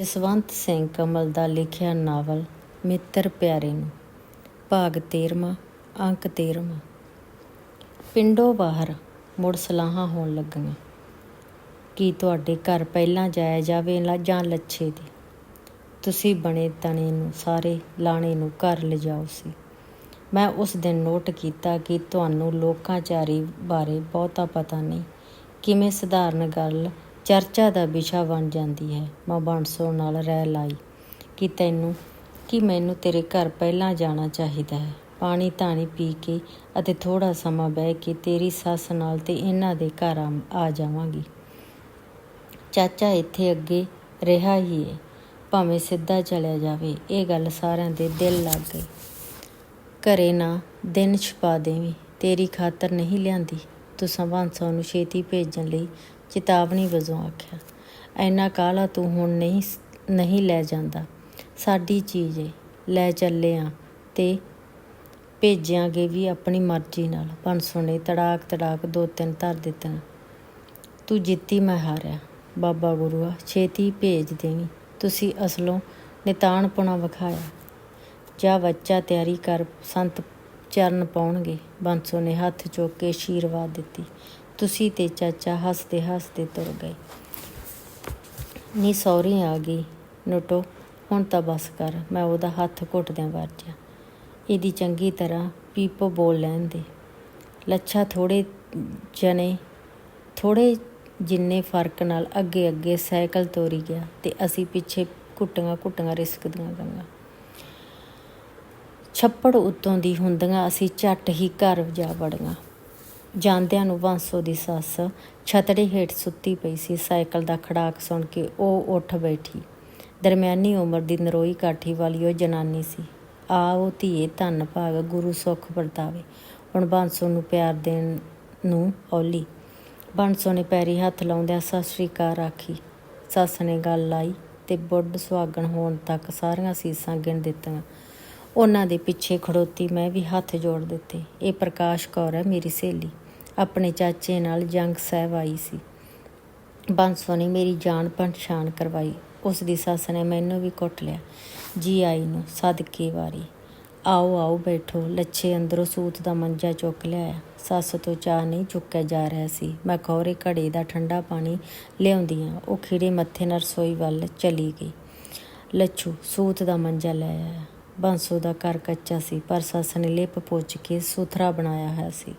ਜਸਵੰਤ ਸਿੰਘ ਕਮਲ ਦਾ ਲਿਖਿਆ ਨਾਵਲ ਮਿੱਤਰ ਪਿਆਰੇ ਨੂੰ, ਭਾਗ 13ਵਾਂ ਅੰਕ 13ਵਾਂ ਪਿੰਡੋਂ ਬਾਹਰ ਮੁੜ ਸਲਾਹਾਂ ਹੋਣ ਲੱਗੀਆਂ। ਕੀ ਤੁਹਾਡੇ ਘਰ ਪਹਿਲਾਂ ਜਾਇਆ ਜਾਵੇ ਲਾ- ਜਾਂ ਲੱਛੇ ਦੀ ਤੁਸੀਂ ਬਣੇ ਤਣੇ ਨੂੰ, ਸਾਰੇ ਲਾਣੇ ਨੂੰ ਘਰ ਲਿਜਾਓ ਸੀ। ਮੈਂ ਉਸ ਦਿਨ ਨੋਟ ਕੀਤਾ ਕਿ ਤੁਹਾਨੂੰ ਲੋਕਾਂਚਾਰੀ ਬਾਰੇ ਬਹੁਤਾ ਪਤਾ ਨਹੀਂ। ਕਿਵੇਂ ਸਧਾਰਨ ਗੱਲ ਚਰਚਾ ਦਾ ਵਿਸ਼ਾ ਬਣ ਜਾਂਦੀ ਹੈ। ਮਾਂ ਬਾਂਸੋ ਨਾਲ ਰਹਿ ਲਾਈ। ਕਿ ਤੈਨੂੰ, ਕਿ ਮੈਨੂੰ ਤੇਰੇ ਘਰ ਪਹਿਲਾਂ ਜਾਣਾ ਚਾਹੀਦਾ ਹੈ। ਪਾਣੀ ਧਾਣੀ ਪੀ ਕੇ ਅਤੇ ਥੋੜਾ ਸਮਾਂ ਬਹਿ ਕੇ ਤੇਰੀ ਸੱਸ ਨਾਲ ਤੇ ਇਹਨਾਂ ਦੇ ਘਰ ਆ- ਜਾਵਾਂਗੀ। ਚਾਚਾ ਇੱਥੇ ਅੱਗੇ ਰਿਹਾ ਹੀ ਹੈ ਭਾਵੇਂ ਸਿੱਧਾ ਚਲਿਆ ਜਾਵੇ, ਇਹ ਗੱਲ ਸਾਰਿਆਂ ਦੇ ਦਿਲ ਲੱਗ ਗਈ। ਘਰੇ ਨਾ ਦਿਨ ਛਪਾ ਦੇਵੀਂ, ਤੇਰੀ ਖਾਤਰ ਨਹੀਂ ਲਿਆਂਦੀ। ਤੂੰ ਸੰਭਾਂਸਾ ਨੂੰ ਛੇਤੀ ਭੇਜਣ ਲਈ ਚੇਤਾਵਨੀ ਵਜੋਂ ਆਖਿਆ। ਐਨਾ ਕਾਲਾ ਤੂੰ ਹੁਣ ਨਹੀਂ ਨਹੀਂ ਲੈ ਜਾਂਦਾ। ਸਾਡੀ ਚੀਜ਼ ਏ। ਲੈ ਚੱਲੇ ਆ ਤੇ ਭੇਜਾਂਗੇ ਵੀ ਆਪਣੀ ਮਰਜ਼ੀ ਨਾਲ ਬੰਸੋ ਨੇ ਤੜਾਕ ਤੜਾਕ ਦੋ ਤਿੰਨ ਧਰ ਦਿੱਤੀਆਂ ਤੂੰ ਜਿੱਤੀ ਮੈਂ ਹਾਰਿਆ। ਬਾਬਾ ਗੁਰੂਆ, ਛੇਤੀ ਭੇਜ ਦੇਵੀਂ। ਤੁਸੀਂ ਅਸਲੋਂ ਨਿਤਾਣਪੁਣਾ ਵਿਖਾਇਆ। ਜਾ ਬੱਚਾ ਤਿਆਰੀ ਕਰ, ਸੰਤ ਚਰਨ ਪਾਉਣਗੇ ਬੰਸੋ ਨੇ ਹੱਥ ਚੁੱਕ ਕੇ ਆਸ਼ੀਰਵਾਦ ਦਿੱਤੀ। ਤੁਸੀਂ ਤੇ ਚਾਚਾ ਹੱਸਦੇ ਹੱਸਦੇ ਤੁਰ ਗਏ। ਨੀ ਸੌਰੀ ਆ ਗਈ। ਨੋਟੋ, ਹੁਣ ਤਾਂ ਬਸ ਕਰ, ਮੈਂ ਉਹਦਾ ਹੱਥ ਘੁੱਟਦਿਆਂ ਵਰਜਿਆ ਇਹਦੀ ਚੰਗੀ ਤਰ੍ਹਾਂ ਪੀਪੋ ਬੋਲ ਲੈਣ ਦੇ। ਲੱਛਾ ਥੋੜੇ ਜਣੇ ਥੋੜੇ ਜਿੰਨੇ ਫ਼ਰਕ ਨਾਲ ਅੱਗੇ ਅੱਗੇ ਸਾਈਕਲ ਤੋਰੀ ਗਿਆ ਤੇ ਅਸੀਂ ਪਿੱਛੇ ਘੁੱਟੀਆਂ ਘੁੱਟੀਆਂ ਰਿਸਕਦੀਆਂ ਗਈਆਂ। ਛੱਪੜ ਉੱਤੋਂ ਦੀ ਹੁੰਦੀਆਂ ਅਸੀਂ ਝੱਟ ਹੀ ਘਰ ਜਾ ਵੜੀਆਂ। ਜਾਂਦਿਆਂ ਨੂੰ ਬਾਂਸੋ ਦੀ ਸੱਸ ਛਤੜੇ ਹੇਠ ਸੁੱਤੀ ਪਈ ਸੀ। ਸਾਈਕਲ ਦਾ ਖੜਾਕ ਸੁਣ ਕੇ ਉਹ ਉੱਠ ਬੈਠੀ। ਦਰਮਿਆਨੀ ਉਮਰ ਦੀ ਨਰੋਈ ਕਾਠੀ ਵਾਲੀ ਉਹ ਜਨਾਨੀ ਸੀ। ਆਓ ਧੀਏ, ਧੰਨ ਭਾਗ, ਗੁਰੂ ਸੁਖ ਵਰਤਾਵੇ। ਹੁਣ ਬਾਂਸੋ ਨੂੰ ਪਿਆਰ ਦੇਣ ਨੂੰ ਔਲੀ। ਬਾਂਸੋ ਨੇ ਪੈਰੀ ਹੱਥ ਲਾਉਂਦਿਆਂ ਸਤਿ ਸ੍ਰੀ ਅਕਾਲ ਆਖੀ। ਸੱਸ ਨੇ ਗੱਲ ਲਾਈ ਤੇ ਬੁੱਢ ਸੁਹਾਗਣ ਹੋਣ ਤੱਕ ਸਾਰੀਆਂ ਸੀਸਾਂ ਗਿਣ ਦਿੱਤੀਆਂ। ਉਹਨਾਂ ਦੇ ਪਿੱਛੇ ਖੜੋਤੀ ਮੈਂ ਵੀ ਹੱਥ ਜੋੜ ਦਿੱਤੇ। ਇਹ ਪ੍ਰਕਾਸ਼ ਕੌਰ ਹੈ ਮੇਰੀ ਸਹੇਲੀ। ਆਪਣੇ ਚਾਚੇ ਨਾਲ ਜੰਗ ਸਾਹਿਬ ਆਈ ਸੀ। ਬਾਂਸੋ ਨੇ ਮੇਰੀ ਜਾਣ ਪਛਾਣ ਕਰਵਾਈ। ਉਸ ਦੀ ਸੱਸ ਨੇ ਮੈਨੂੰ ਵੀ ਕੁੱਟ ਲਿਆ। ਜੀ ਆਈ ਨੂੰ ਸਦਕੇ ਵਾਰੀ। ਆਓ ਆਓ ਬੈਠੋ। ਲੱਛੇ ਅੰਦਰੋਂ ਸੂਤ ਦਾ ਮੰਜਾ ਚੁੱਕ ਲਿਆਇਆ। ਸੱਸ ਤੋਂ ਚਾਹ ਨਹੀਂ ਚੁੱਕਿਆ ਜਾ ਰਿਹਾ ਸੀ। ਮੈਂ ਖੌਰੇ ਘੜੇ ਦਾ ਠੰਡਾ ਪਾਣੀ ਲਿਆਉਂਦੀ ਲਿਆਉਂਦੀਆਂ ਉਹ ਖੀੜੇ ਮੱਥੇ ਨਾਲ ਰਸੋਈ ਵੱਲ ਚਲੀ ਗਈ। ਲੱਛੂ ਸੂਤ ਦਾ ਮੰਜਾ ਲੈ ਆਇਆ। ਬਾਂਸੋ ਦਾ ਘਰ ਕੱਚਾ ਸੀ, ਪਰ ਸੱਸ ਨੇ ਲਿਪ ਪੁੱਛ ਕੇ ਸੁਥਰਾ ਬਣਾਇਆ ਹੋਇਆ ਸੀ।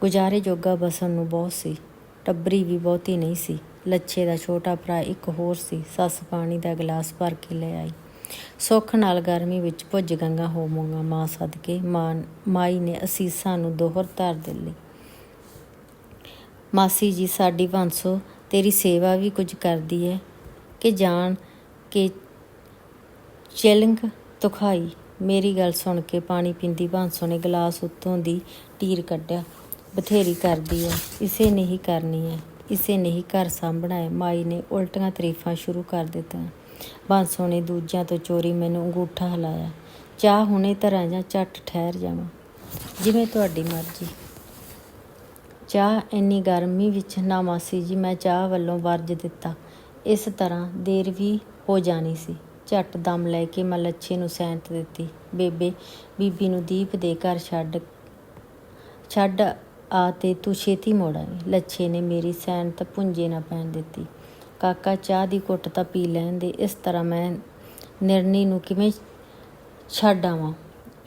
ਗੁਜ਼ਾਰੇ ਜੋਗਾ ਬਸਣ ਨੂੰ ਬਹੁਤ ਸੀ। ਟੱਬਰੀ ਵੀ ਬਹੁਤੀ ਨਹੀਂ ਸੀ। ਲੱਛੇ ਦਾ ਛੋਟਾ ਭਰਾ ਇੱਕ ਹੋਰ ਸੀ। ਸੱਸ ਪਾਣੀ ਦਾ ਗਲਾਸ ਭਰ ਕੇ ਲੈ ਆਈ। ਸੁੱਖ ਨਾਲ ਗਰਮੀ ਵਿੱਚ ਭੁੱਜ ਗੰਗਾ ਹੋਵਾਂਗਾ ਮਾਂ ਸਦਕੇ। ਮਾਂ ਮਾਈ ਨੇ ਅਸੀਸਾਂ ਨੂੰ ਦੋਹਰ ਧਰ ਦੇ ਮਾਸੀ ਜੀ, ਸਾਡੀ ਭਾਂਸੋ ਤੇਰੀ ਸੇਵਾ ਵੀ ਕੁਝ ਕਰਦੀ ਹੈ ਕਿ ਜਾਣ ਕੇ ਚਿਲੰਗ ਤੁਖਾਈ। ਮੇਰੀ ਗੱਲ ਸੁਣ ਕੇ ਪਾਣੀ ਪੀਂਦੀ ਭਾਂਸੋ ਨੇ ਗਲਾਸ ਉੱਤੋਂ ਦੀ ਟੀਰ ਕੱਢਿਆ। ਬਥੇਰੀ ਕਰਦੀ ਹੈ ਇਸੇ ਨੇ ਹੀ ਕਰਨੀ ਹੈ ਇਸੇ ਨੇ ਹੀ ਘਰ ਸਾਂਭਣਾ ਹੈ ਮਾਈ ਨੇ ਉਲਟੀਆਂ ਤਾਰੀਫਾਂ ਸ਼ੁਰੂ ਕਰ ਦਿੱਤੀਆਂ। ਬਾਂਸੋ ਨੇ ਦੂਜਿਆਂ ਤੋਂ ਚੋਰੀ ਮੈਨੂੰ ਅੰਗੂਠਾ ਹਲਾਇਆ। ਚਾਹ ਹੁਣੇ ਧਰਾਂ ਜਾਂ ਝੱਟ ਠਹਿਰ ਜਾਵਾਂ। ਜਿਵੇਂ ਤੁਹਾਡੀ ਮਰਜ਼ੀ। ਚਾਹ ਇੰਨੀ ਗਰਮੀ ਵਿੱਚ ਨਾ ਮਾਸੀ ਜੀ, ਮੈਂ ਚਾਹ ਵੱਲੋਂ ਵਰਜ ਦਿੱਤਾ। ਇਸ ਤਰ੍ਹਾਂ ਦੇਰ ਵੀ ਹੋ ਜਾਣੀ ਸੀ। ਝੱਟ ਦਮ ਲੈ ਕੇ ਮੈਂ ਲੱਛੇ ਨੂੰ ਸੈਂਤ ਦਿੱਤੀ। ਬੇਬੇ, ਬੀਬੀ ਨੂੰ ਦੀਪ ਦੇ ਘਰ ਛੱਡ ਛੱਡ ਆ ਤੇ ਤੂੰ ਛੇਤੀ ਮੋੜ ਆਵੀਂ ਲੱਛੇ ਨੇ ਮੇਰੀ ਸੈਂਤ ਪੁੰਜੇ ਨਾ ਪੈਣ ਦਿੱਤੀ। ਕਾਕਾ, ਚਾਹ ਦੀ ਘੁੱਟ ਤਾਂ ਪੀ ਲੈਣ ਦੇ। ਇਸ ਤਰ੍ਹਾਂ ਮੈਂ ਨਿਰਣੀ ਨੂੰ ਕਿਵੇਂ ਛੱਡ ਆਵਾਂ?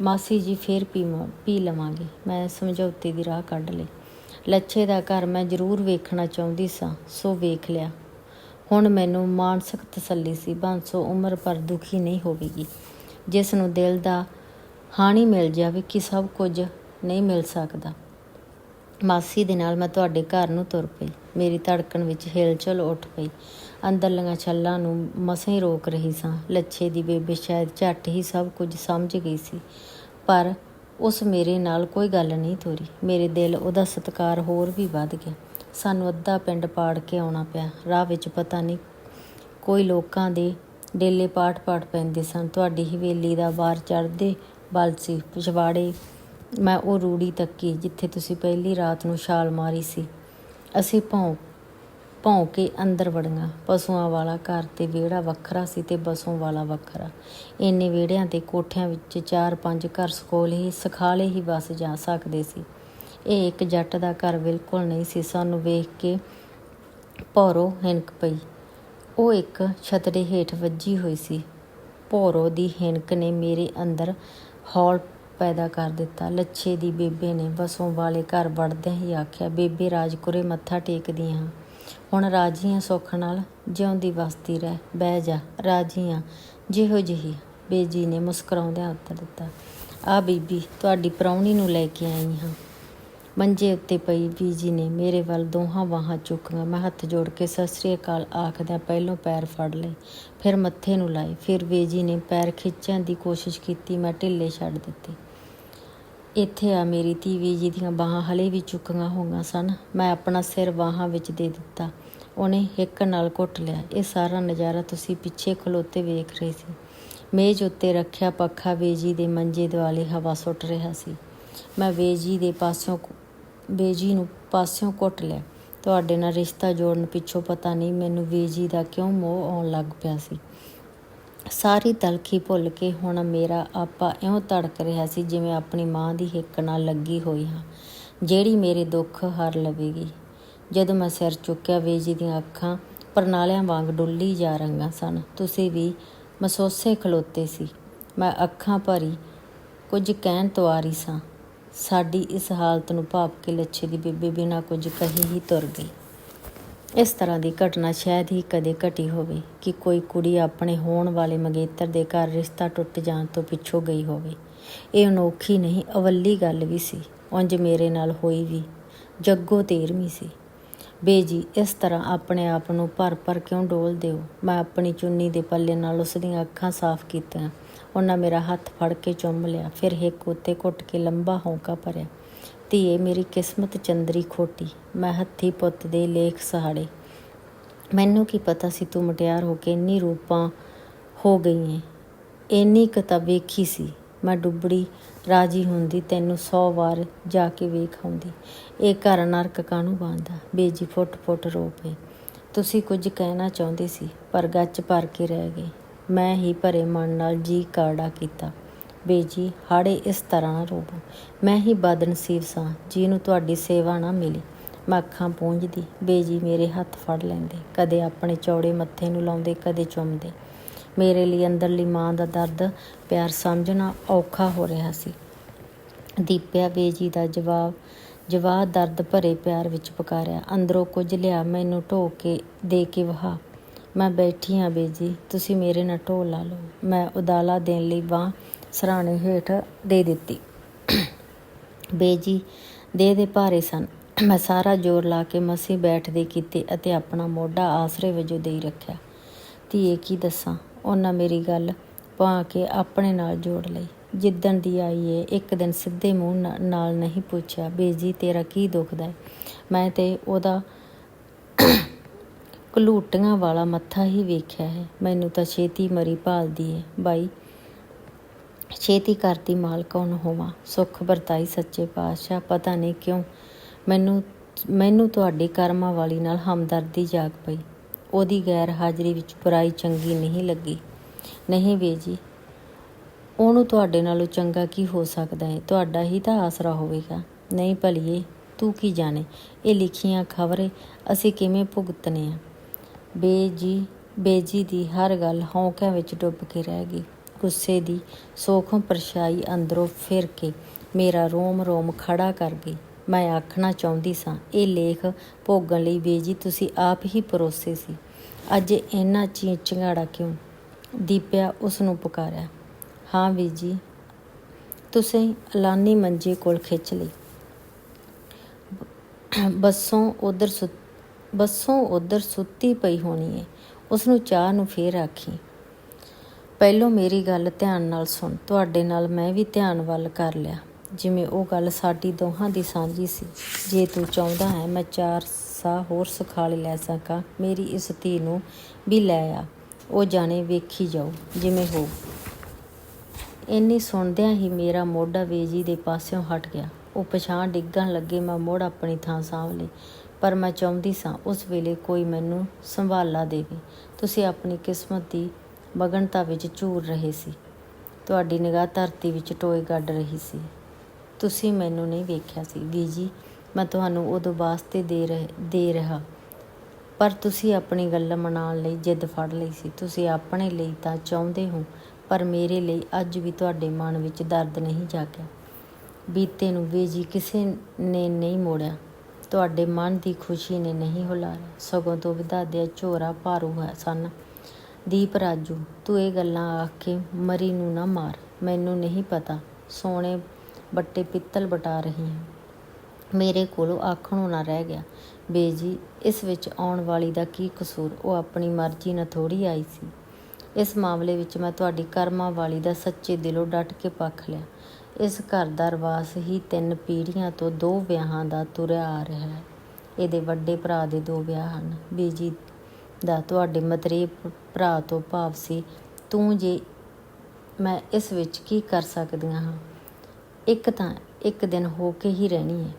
ਮਾਸੀ ਜੀ ਫੇਰ ਪੀਵਾਂ ਪੀ ਲਵਾਂਗੇ। ਮੈਂ ਸਮਝੌਤੇ ਦੀ ਰਾਹ ਕੱਢ ਲਈ। ਲੱਛੇ ਦਾ ਘਰ ਮੈਂ ਜ਼ਰੂਰ ਵੇਖਣਾ ਚਾਹੁੰਦੀ ਸਾਂ, ਸੋ ਵੇਖ ਲਿਆ। ਹੁਣ ਮੈਨੂੰ ਮਾਨਸਿਕ ਤਸੱਲੀ ਸੀ, ਬਾਂਸੋ ਉਮਰ ਪਰ ਦੁਖੀ ਨਹੀਂ ਹੋਵੇਗੀ। ਜਿਸ ਨੂੰ ਦਿਲ ਦਾ ਹਾਣੀ ਮਿਲ ਜਾਵੇ ਕਿ ਸਭ ਕੁਝ ਨਹੀਂ ਮਿਲ ਸਕਦਾ। ਮਾਸੀ ਦੇ ਨਾਲ ਮੈਂ ਤੁਹਾਡੇ ਘਰ ਨੂੰ ਤੁਰ ਪਈ। ਮੇਰੀ ਧੜਕਣ ਵਿੱਚ ਹਿਲਚੁਲ ਉੱਠ ਪਈ। ਅੰਦਰਲੀਆਂ ਛੱਲਾਂ ਨੂੰ ਮਸਾਂ ਹੀ ਰੋਕ ਰਹੀ ਸਾਂ। ਲੱਛੇ ਦੀ ਬੇਬੇ ਸ਼ਾਇਦ ਝੱਟ ਹੀ ਸਭ ਕੁਝ ਸਮਝ ਗਈ ਸੀ। ਪਰ ਉਸ ਮੇਰੇ ਨਾਲ ਕੋਈ ਗੱਲ ਨਹੀਂ ਤੋਰੀ। ਮੇਰੇ ਦਿਲ ਉਹਦਾ ਸਤਿਕਾਰ ਹੋਰ ਵੀ ਵੱਧ ਗਿਆ। ਸਾਨੂੰ ਅੱਧਾ ਪਿੰਡ ਪਾੜ ਕੇ ਆਉਣਾ ਪਿਆ। ਰਾਹ ਵਿੱਚ ਪਤਾ ਨਹੀਂ ਕੋਈ ਲੋਕਾਂ ਦੇ ਡੇਲੇ ਪਾਟ ਪਾਟ ਪੈਂਦੇ ਸਨ। ਤੁਹਾਡੀ ਹਵੇਲੀ ਦਾ ਬਾਰ ਚੜ੍ਹਦੇ ਬਲ ਸੀ। ਪਿਛਵਾੜੇ ਮੈਂ ਉਹ ਰੂੜੀ ਤੱਕੀ ਜਿੱਥੇ ਤੁਸੀਂ ਪਹਿਲੀ ਰਾਤ ਨੂੰ ਛਾਲ ਮਾਰੀ ਸੀ। ਅਸੀਂ ਭੌਂ ਭੌਂ ਕੇ ਅੰਦਰ ਵੜੀਆਂ। ਪਸ਼ੂਆਂ ਵਾਲਾ ਘਰ ਤੇ ਵਿਹੜਾ ਵੱਖਰਾ ਸੀ ਤੇ ਬਸੋਂ ਵਾਲਾ ਵੱਖਰਾ। ਇੰਨੇ ਵਿਹੜਿਆਂ ਤੇ ਕੋਠਿਆਂ ਵਿੱਚ ਚਾਰ ਪੰਜ ਘਰ ਸਕੋਲ ਹੀ, ਸਖਾਲੇ ਹੀ ਵਸ ਜਾ ਸਕਦੇ ਸੀ। ਇਹ ਇੱਕ ਜੱਟ ਦਾ ਘਰ ਬਿਲਕੁਲ ਨਹੀਂ ਸੀ। ਸਾਨੂੰ ਵੇਖ ਕੇ ਭੌਰੋ ਹਿਣਕ ਪਈ। ਉਹ ਇੱਕ ਛਤੜੇ ਹੇਠ ਵੱਜੀ ਹੋਈ ਸੀ। ਭੌਰੋ ਦੀ ਹਿਣਕ ਨੇ ਮੇਰੇ ਅੰਦਰ ਹੌਲ ਪੈਦਾ ਕਰ ਦਿੱਤਾ। ਲੱਛੇ ਦੀ ਬੇਬੇ ਨੇ ਵਸੋਂ ਵਾਲੇ ਘਰ ਵੜਦਿਆਂ ਹੀ ਆਖਿਆ, ਬੇਬੇ ਰਾਜਕੁਰੇ ਮੱਥਾ ਟੇਕਦੀ ਹਾਂ। ਹੁਣ ਰਾਜੀਆਂ ਸੁੱਖ ਨਾਲ ਜਿਉਂਦੀ ਵਸਦੀ ਰਹਿ। ਬਹਿ ਜਾ, ਰਾਜੀਆਂ, ਜਿਹੋ ਜਿਹੀ। ਬੇਜੀ ਨੇ ਮੁਸਕਰਾਉਂਦਿਆਂ ਉੱਤਰ ਦਿੱਤਾ, ਆ ਬੀਬੀ, ਤੁਹਾਡੀ ਪ੍ਰਾਹੁਣੀ ਨੂੰ ਲੈ ਕੇ ਆਈ ਹਾਂ। ਮੰਜੇ ਉੱਤੇ ਪਈ ਬੀਜੀ ਨੇ ਮੇਰੇ ਵੱਲ ਦੋਹਾਂ ਬਾਹਾਂ ਚੁੱਕੀਆਂ। ਮੈਂ ਹੱਥ ਜੋੜ ਕੇ ਸਤਿ ਸ੍ਰੀ ਅਕਾਲ ਆਖਦਿਆਂ ਪਹਿਲੋਂ ਪੈਰ ਫੜ ਲਏ, ਫਿਰ ਮੱਥੇ ਨੂੰ ਲਾਏ। ਫਿਰ ਬੀਜੀ ਨੇ ਪੈਰ ਖਿੱਚਣ ਦੀ ਕੋਸ਼ਿਸ਼ ਕੀਤੀ, ਮੈਂ ਢਿੱਲੇ ਛੱਡ ਦਿੱਤੇ। ਇੱਥੇ ਆ ਮੇਰੀ ਧੀ ਬੀਜੀ ਦੀਆਂ ਬਾਹਾਂ ਹਲੇ ਵੀ ਚੁੱਕੀਆਂ ਹੋਈਆਂ ਸਨ। ਮੈਂ ਆਪਣਾ ਸਿਰ ਬਾਹਾਂ ਵਿੱਚ ਦੇ ਦਿੱਤਾ। ਉਹਨੇ ਹਿੱਕ ਨਾਲ ਘੁੱਟ ਲਿਆ। ਇਹ ਸਾਰਾ ਨਜ਼ਾਰਾ ਤੁਸੀਂ ਪਿੱਛੇ ਖਲੋਤੇ ਵੇਖ ਰਹੇ ਸੀ। ਮੇਜ਼ ਉੱਤੇ ਰੱਖਿਆ ਪੱਖਾ ਬੇਜੀ ਦੇ ਮੰਜੇ ਦੁਆਲੇ ਹਵਾ ਸੁੱਟ ਰਿਹਾ ਸੀ। ਮੈਂ ਵੇਜ਼ੀ ਦੇ ਪਾਸਿਓਂ ਬੇਜੀ ਨੂੰ ਪਾਸਿਓਂ ਘੁੱਟ ਲਿਆ। ਤੁਹਾਡੇ ਨਾਲ ਰਿਸ਼ਤਾ ਜੋੜਨ ਪਿੱਛੋਂ ਪਤਾ ਨਹੀਂ ਮੈਨੂੰ ਬੇਜੀ ਦਾ ਕਿਉਂ ਮੋਹ ਆਉਣ ਲੱਗ ਪਿਆ ਸੀ। ਸਾਰੀ ਤਲਖੀ ਭੁੱਲ ਕੇ ਹੁਣ ਮੇਰਾ ਆਪਾ ਇਉਂ ਧੜਕ ਰਿਹਾ ਸੀ ਜਿਵੇਂ ਆਪਣੀ ਮਾਂ ਦੀ ਹਿੱਕ ਨਾਲ ਲੱਗੀ ਹੋਈ ਹਾਂ, ਜਿਹੜੀ ਮੇਰੇ ਦੁੱਖ ਹਰ ਲਵੇਗੀ। ਜਦੋਂ ਮੈਂ ਸਿਰ ਚੁੱਕਿਆ ਵੇਜੀ ਦੀਆਂ ਅੱਖਾਂ ਪਰਨਾਲਿਆਂ ਵਾਂਗ ਡੁੱਲੀ ਜਾ ਰਹੀਆਂ ਸਨ। ਤੁਸੀਂ ਵੀ ਮਸੋਸੇ ਖਲੋਤੇ ਸੀ। ਮੈਂ ਅੱਖਾਂ ਭਰੀ ਕੁਝ ਕਹਿਣ ਤੋਂ ਆ ਰਹੀ ਸਾਂ। ਸਾਡੀ ਇਸ ਹਾਲਤ ਨੂੰ ਭਾਪ ਕੇ ਲੱਛੇ ਦੀ ਬੀਬੀ ਬਿਨਾਂ ਕੁਝ ਕਹੀ ਹੀ ਤੁਰ ਗਈ। ਇਸ ਤਰ੍ਹਾਂ ਦੀ ਘਟਨਾ ਸ਼ਾਇਦ ਹੀ ਕਦੇ ਘਟੀ ਹੋਵੇ ਕਿ ਕੋਈ ਕੁੜੀ ਆਪਣੇ ਹੋਣ ਵਾਲੇ ਮੰਗੇਤਰ ਦੇ ਘਰ ਰਿਸ਼ਤਾ ਟੁੱਟ ਜਾਣ ਤੋਂ ਪਿੱਛੋਂ ਗਈ ਹੋਵੇ। ਇਹ ਅਨੋਖੀ ਨਹੀਂ, ਅਵੱਲੀ ਗੱਲ ਵੀ ਸੀ। ਉਂਝ ਮੇਰੇ ਨਾਲ ਹੋਈ ਵੀ, ਜੱਗੋ ਤੇਰਵੀਂ ਸੀ। ਬੇਜੀ ਇਸ ਤਰ੍ਹਾਂ ਆਪਣੇ ਆਪ ਨੂੰ ਭਰ ਭਰ ਕਿਉਂ ਡੋਲ ਦਿਓ? ਮੈਂ ਆਪਣੀ ਚੁੰਨੀ ਦੇ ਪੱਲੇ ਨਾਲ ਉਸ ਦੀਆਂ ਅੱਖਾਂ ਸਾਫ਼ ਕੀਤੀਆਂ। ਉਹਨਾਂ ਮੇਰਾ ਹੱਥ ਫੜ ਕੇ ਚੁੰਮ ਲਿਆ, ਫਿਰ ਹਿੱਕ ਉੱਤੇ ਘੁੱਟ ਕੇ ਲੰਬਾ ਹੌਂਕਾ ਭਰਿਆ। ਧੀਏ ਮੇਰੀ ਕਿਸਮਤ ਚੰਦਰੀ ਖੋਟੀ, ਮੈਂ ਹੱਥੀ ਪੁੱਤ ਦੇ ਲੇਖ ਸਹਾੜੇ। ਮੈਨੂੰ ਕੀ ਪਤਾ ਸੀ ਤੂੰ ਮਟਿਆਰ ਹੋ ਕੇ ਇੰਨੀ ਰੂਪਾਂ ਹੋ ਗਈ ਏ। ਇੰਨੀ ਕੁ ਵੇਖੀ ਸੀ, ਮੈਂ ਡੁੱਬੜੀ ਰਾਜੀ ਹੁੰਦੀ, ਤੈਨੂੰ 100 ਵਾਰ ਜਾ ਕੇ ਵੇਖ ਆਉਂਦੀ। ਇਹ ਘਰ ਨਰਕ ਕਾਹਨੂੰ ਬਾਂਦਾ ਬੇਜੀ ਫੁੱਟ ਫੁੱਟ ਰੋ ਪਏ ਤੁਸੀਂ ਕੁਝ ਕਹਿਣਾ ਚਾਹੁੰਦੇ ਸੀ, ਪਰ ਗੱਚ ਭਰ ਕੇ ਰਹਿ ਗਏ। ਮੈਂ ਹੀ ਭਰੇ ਮਨ ਨਾਲ ਜੀ ਕਾੜਾ ਕੀਤਾ। ਬੇਜੀ ਹਾੜੇ ਇਸ ਤਰ੍ਹਾਂ ਨਾ ਰੋਵੋ। ਮੈਂ ਹੀ ਬਦਨਸੀਬ ਸਾਂ, ਜਿਹਨੂੰ ਤੁਹਾਡੀ ਸੇਵਾ ਨਾ ਮਿਲੀ। ਮੈਂ ਅੱਖਾਂ ਪੂੰਝਦੀ ਬੇਜੀ ਮੇਰੇ ਹੱਥ ਫੜ ਲੈਂਦੇ। ਕਦੇ ਆਪਣੇ ਚੌੜੇ ਮੱਥੇ ਨੂੰ ਲਾਉਂਦੇ, ਕਦੇ ਚੁੰਮਦੇ। ਮੇਰੇ ਲਈ ਅੰਦਰਲੀ ਮਾਂ ਦਾ ਦਰਦ, ਪਿਆਰ ਸਮਝਣਾ ਔਖਾ ਹੋ ਰਿਹਾ ਸੀ। ਦੀਪਿਆ ਬੇਜੀ ਦਾ ਜਵਾਬ, ਜਵਾਹ ਦਰਦ ਭਰੇ ਪਿਆਰ ਵਿੱਚ ਪੁਕਾਰਿਆ। ਅੰਦਰੋਂ ਕੁਝ ਲਿਆ, ਮੈਨੂੰ ਢੋ ਕੇ ਦੇ ਕੇ ਵਹਾ। ਮੈਂ ਬੈਠੀ ਹਾਂ ਬੇਜੀ ਤੁਸੀਂ ਮੇਰੇ ਨਾਲ ਢੋ ਲਾ ਲਓ। ਮੈਂ ਉਦਾਲਾ ਦੇਣ ਲਈ ਬਾਹ ਸਰਾਣੇ ਹੇਠ ਦੇ ਦਿੱਤੀ। ਬੇਜੀ ਦੇ ਦੇ ਭਾਰੇ ਸਨ। ਮੈਂ ਸਾਰਾ ਜ਼ੋਰ ਲਾ ਕੇ ਮਸੀ ਬੈਠਦੇ ਕੀਤੇ ਅਤੇ ਆਪਣਾ ਮੋਢਾ ਆਸਰੇ ਵਜੋਂ ਦੇ ਰੱਖਿਆ। ਧੀਏ, ਕੀ ਦੱਸਾਂ? ਉਹਨਾਂ ਮੇਰੀ ਗੱਲ ਪਾ ਕੇ ਆਪਣੇ ਨਾਲ ਜੋੜ ਲਈ। ਜਿੱਦਣ ਦੀ ਆਈ ਏ, ਇੱਕ ਦਿਨ ਸਿੱਧੇ ਮੂੰਹ ਨਾਲ ਨਹੀਂ ਪੁੱਛਿਆ ਬੇਜੀ ਤੇਰਾ ਕੀ ਦੁਖਦਾ ਹੈ ਮੈਂ ਤੇ ਉਹਦਾ ਕਲੂਟੀਆਂ ਵਾਲਾ ਮੱਥਾ ਹੀ ਵੇਖਿਆ ਹੈ। ਮੈਨੂੰ ਤਾਂ ਛੇਤੀ ਮਰੀ ਭਾਲਦੀ ਏ। ਬਾਈ ਛੇਤੀ ਕਰਦੀ ਮਾਲ ਕੌਣ ਹੋਵਾਂ। ਸੁੱਖ ਵਰਤਾਈ ਸੱਚੇ ਪਾਤਸ਼ਾਹ, ਪਤਾ ਨਹੀਂ ਕਿਉਂ ਮੈਨੂੰ ਮੈਨੂੰ ਤੁਹਾਡੀ ਕਰਮਾਂ ਵਾਲੀ ਨਾਲ ਹਮਦਰਦੀ ਜਾਗ ਪਈ। ਉਹਦੀ ਗੈਰ ਹਾਜ਼ਰੀ ਵਿੱਚ ਬੁਰਾਈ ਚੰਗੀ ਨਹੀਂ ਲੱਗੀ। ਨਹੀਂ ਬੇਜੀ ਉਹਨੂੰ ਤੁਹਾਡੇ ਨਾਲੋਂ ਚੰਗਾ ਕੀ ਹੋ ਸਕਦਾ ਹੈ ਤੁਹਾਡਾ ਹੀ ਤਾਂ ਆਸਰਾ ਹੋਵੇਗਾ। ਨਹੀਂ ਭਲੀਏ, ਤੂੰ ਕੀ ਜਾਣੇ? ਇਹ ਲਿਖੀਆਂ ਖਬਰੇ ਅਸੀਂ ਕਿਵੇਂ ਭੁਗਤਨੇ ਆ? ਬੇਜੀ ਬੇਜੀ ਦੀ ਹਰ ਗੱਲ ਹੌਂਕਿਆਂ ਵਿੱਚ ਡੁੱਬ ਕੇ ਰਹਿ ਗਈ। ਗੁੱਸੇ ਦੀ ਸੋਖੋਂ ਪਰਛਾਈ ਅੰਦਰੋਂ ਫਿਰ ਕੇ ਮੇਰਾ ਰੋਮ ਰੋਮ ਖੜਾ ਕਰ ਗਈ। ਮੈਂ ਆਖਣਾ ਚਾਹੁੰਦੀ ਸਾਂ, ਇਹ ਲੇਖ ਭੋਗਣ ਲਈ ਬੀਜੀ ਤੁਸੀਂ ਆਪ ਹੀ ਪਰੋਸੇ ਸੀ। ਅੱਜ ਇੰਨਾ ਚੀ ਚਿੰਗਾੜਾ ਕਿਉਂ? ਦੀਪਿਆ ਉਸ ਨੂੰ ਪੁਕਾਰਿਆ। ਹਾਂ ਬੀਜੀ ਤੁਸੀਂ ਅਲਾਨੀ ਮੰਜੇ ਕੋਲ ਖਿੱਚ ਲਈ। ਬੱਸੋਂ ਉਧਰ ਬੱਸੋਂ ਉਧਰ ਸੁੱਤੀ ਪਈ ਹੋਣੀ ਏ। ਉਸ ਨੂੰ ਚਾਹ ਨੂੰ ਫੇਰ ਆਖੀ ਪਹਿਲੋਂ ਮੇਰੀ ਗੱਲ ਧਿਆਨ ਨਾਲ ਸੁਣ। ਤੁਹਾਡੇ ਨਾਲ ਮੈਂ ਵੀ ਧਿਆਨ ਵੱਲ ਕਰ ਲਿਆ। ਜਿਵੇਂ ਉਹ ਗੱਲ ਸਾਡੀ ਦੋਹਾਂ ਦੀ ਸਾਂਝੀ ਸੀ। ਜੇ ਤੂੰ ਚਾਹੁੰਦਾ ਹੈ ਮੈਂ ਚਾਰ ਸਾਹ ਹੋਰ ਸੁਖਾਲੇ ਲੈ ਸਕਾਂ, ਮੇਰੀ ਇਸ ਧੀ ਨੂੰ ਵੀ ਲੈ ਆ। ਉਹ ਜਾਣੇ ਵੇਖੀ ਜਾਓ, ਜਿਵੇਂ ਹੋ। ਇੰਨੀ ਸੁਣਦਿਆਂ ਹੀ ਮੇਰਾ ਮੋਢਾ ਵੇਜੀ ਦੇ ਪਾਸਿਓਂ ਹਟ ਗਿਆ। ਉਹ ਪਛਾਣ ਡਿੱਗਣ ਲੱਗੇ, ਮੈਂ ਮੁੜ ਆਪਣੀ ਥਾਂ ਸਾਂਭ ਲਈ। ਪਰ ਮੈਂ ਚਾਹੁੰਦੀ ਸਾਂ ਉਸ ਵੇਲੇ ਕੋਈ ਮੈਨੂੰ ਸੰਭਾਲਾ ਦੇਵੇ। ਤੁਸੀਂ ਆਪਣੀ ਕਿਸਮਤ ਦੀ ਮਗਨਤਾ ਵਿੱਚ ਝੂਰ ਰਹੇ ਸੀ। ਤੁਹਾਡੀ ਨਿਗਾਹ ਧਰਤੀ ਵਿੱਚ ਟੋਏ ਗੱਡ ਰਹੀ ਸੀ। ਤੁਸੀਂ ਮੈਨੂੰ ਨਹੀਂ ਵੇਖਿਆ ਸੀ। ਬੀਜੀ, ਮੈਂ ਤੁਹਾਨੂੰ ਉਦੋਂ ਵਾਸਤੇ ਦੇ ਰਹੇ, ਦੇ ਰਿਹਾ। ਪਰ ਤੁਸੀਂ ਆਪਣੀ ਗੱਲ ਮਨਾਉਣ ਲਈ ਜਿੱਦ ਫੜ ਲਈ ਸੀ। ਤੁਸੀਂ ਆਪਣੇ ਲਈ ਤਾਂ ਚਾਹੁੰਦੇ ਹੋ, ਪਰ ਮੇਰੇ ਲਈ ਅੱਜ ਵੀ ਤੁਹਾਡੇ ਮਨ ਵਿੱਚ ਦਰਦ ਨਹੀਂ ਜਾਗਿਆ। ਬੀਤੇ ਨੂੰ ਬੀਜੀ ਕਿਸੇ ਨੇ ਨਹੀਂ ਮੋੜਿਆ। ਤੁਹਾਡੇ ਮਨ ਦੀ ਖੁਸ਼ੀ ਨੇ ਨਹੀਂ ਹੁਲਾਰਿਆ। ਸਗੋਂ ਤੋਂ ਵਧਾਦਿਆ ਝੋਰਾ ਭਾਰੂ ਹੈ ਸਨ। ਦੀਪ ਰਾਜੂ, ਤੂੰ ਇਹ ਗੱਲਾਂ ਆਖ ਕੇ ਮਰੀ ਨੂੰ ਨਾ ਮਾਰ। ਮੈਨੂੰ ਨਹੀਂ ਪਤਾ ਸੋਨੇ ਬੱਟੇ ਪਿੱਤਲ ਬਟਾ ਰਹੀ ਹੈ ਮੇਰੇ ਕੋਲੋਂ ਆਖਣੋਂ ਨਾ ਰਹਿ ਗਿਆ। ਬੇਜੀ, ਇਸ ਵਿੱਚ ਆਉਣ ਵਾਲੀ ਦਾ ਕੀ ਕਸੂਰ? ਉਹ ਆਪਣੀ ਮਰਜ਼ੀ ਨਾਲ ਥੋੜੀ ਆਈ ਸੀ। ਇਸ ਮਾਮਲੇ ਵਿੱਚ ਮੈਂ ਤੁਹਾਡੀ ਕਰਮਾਂ ਵਾਲੀ ਦਾ ਸੱਚੇ ਦਿਲੋਂ ਡਟ ਕੇ ਪੱਖ ਲਿਆ। ਇਸ ਘਰ ਦਾ ਰਵਾਸ ਹੀ ਤਿੰਨ ਪੀੜ੍ਹੀਆਂ ਤੋਂ ਦੋ ਵਿਆਹਾਂ ਦਾ ਤੁਰਿਆ ਆ ਰਿਹਾ ਹੈ। ਇਹਦੇ ਵੱਡੇ ਭਰਾ ਦੇ ਦੋ ਵਿਆਹ ਹਨ। ਬੀਜੀ ਦਾ ਤੁਹਾਡੇ ਮਤਰੇ ਭਰਾ ਤੋਂ ਭਾਵ ਸੀ। ਤੂੰ ਜੇ ਮੈਂ ਇਸ ਵਿੱਚ ਕੀ ਕਰ ਸਕਦੀਆਂ ਹਾਂ? ਇੱਕ ਤਾਂ ਇੱਕ ਦਿਨ ਹੋ ਕੇ ਹੀ ਰਹਿਣੀ ਹੈ।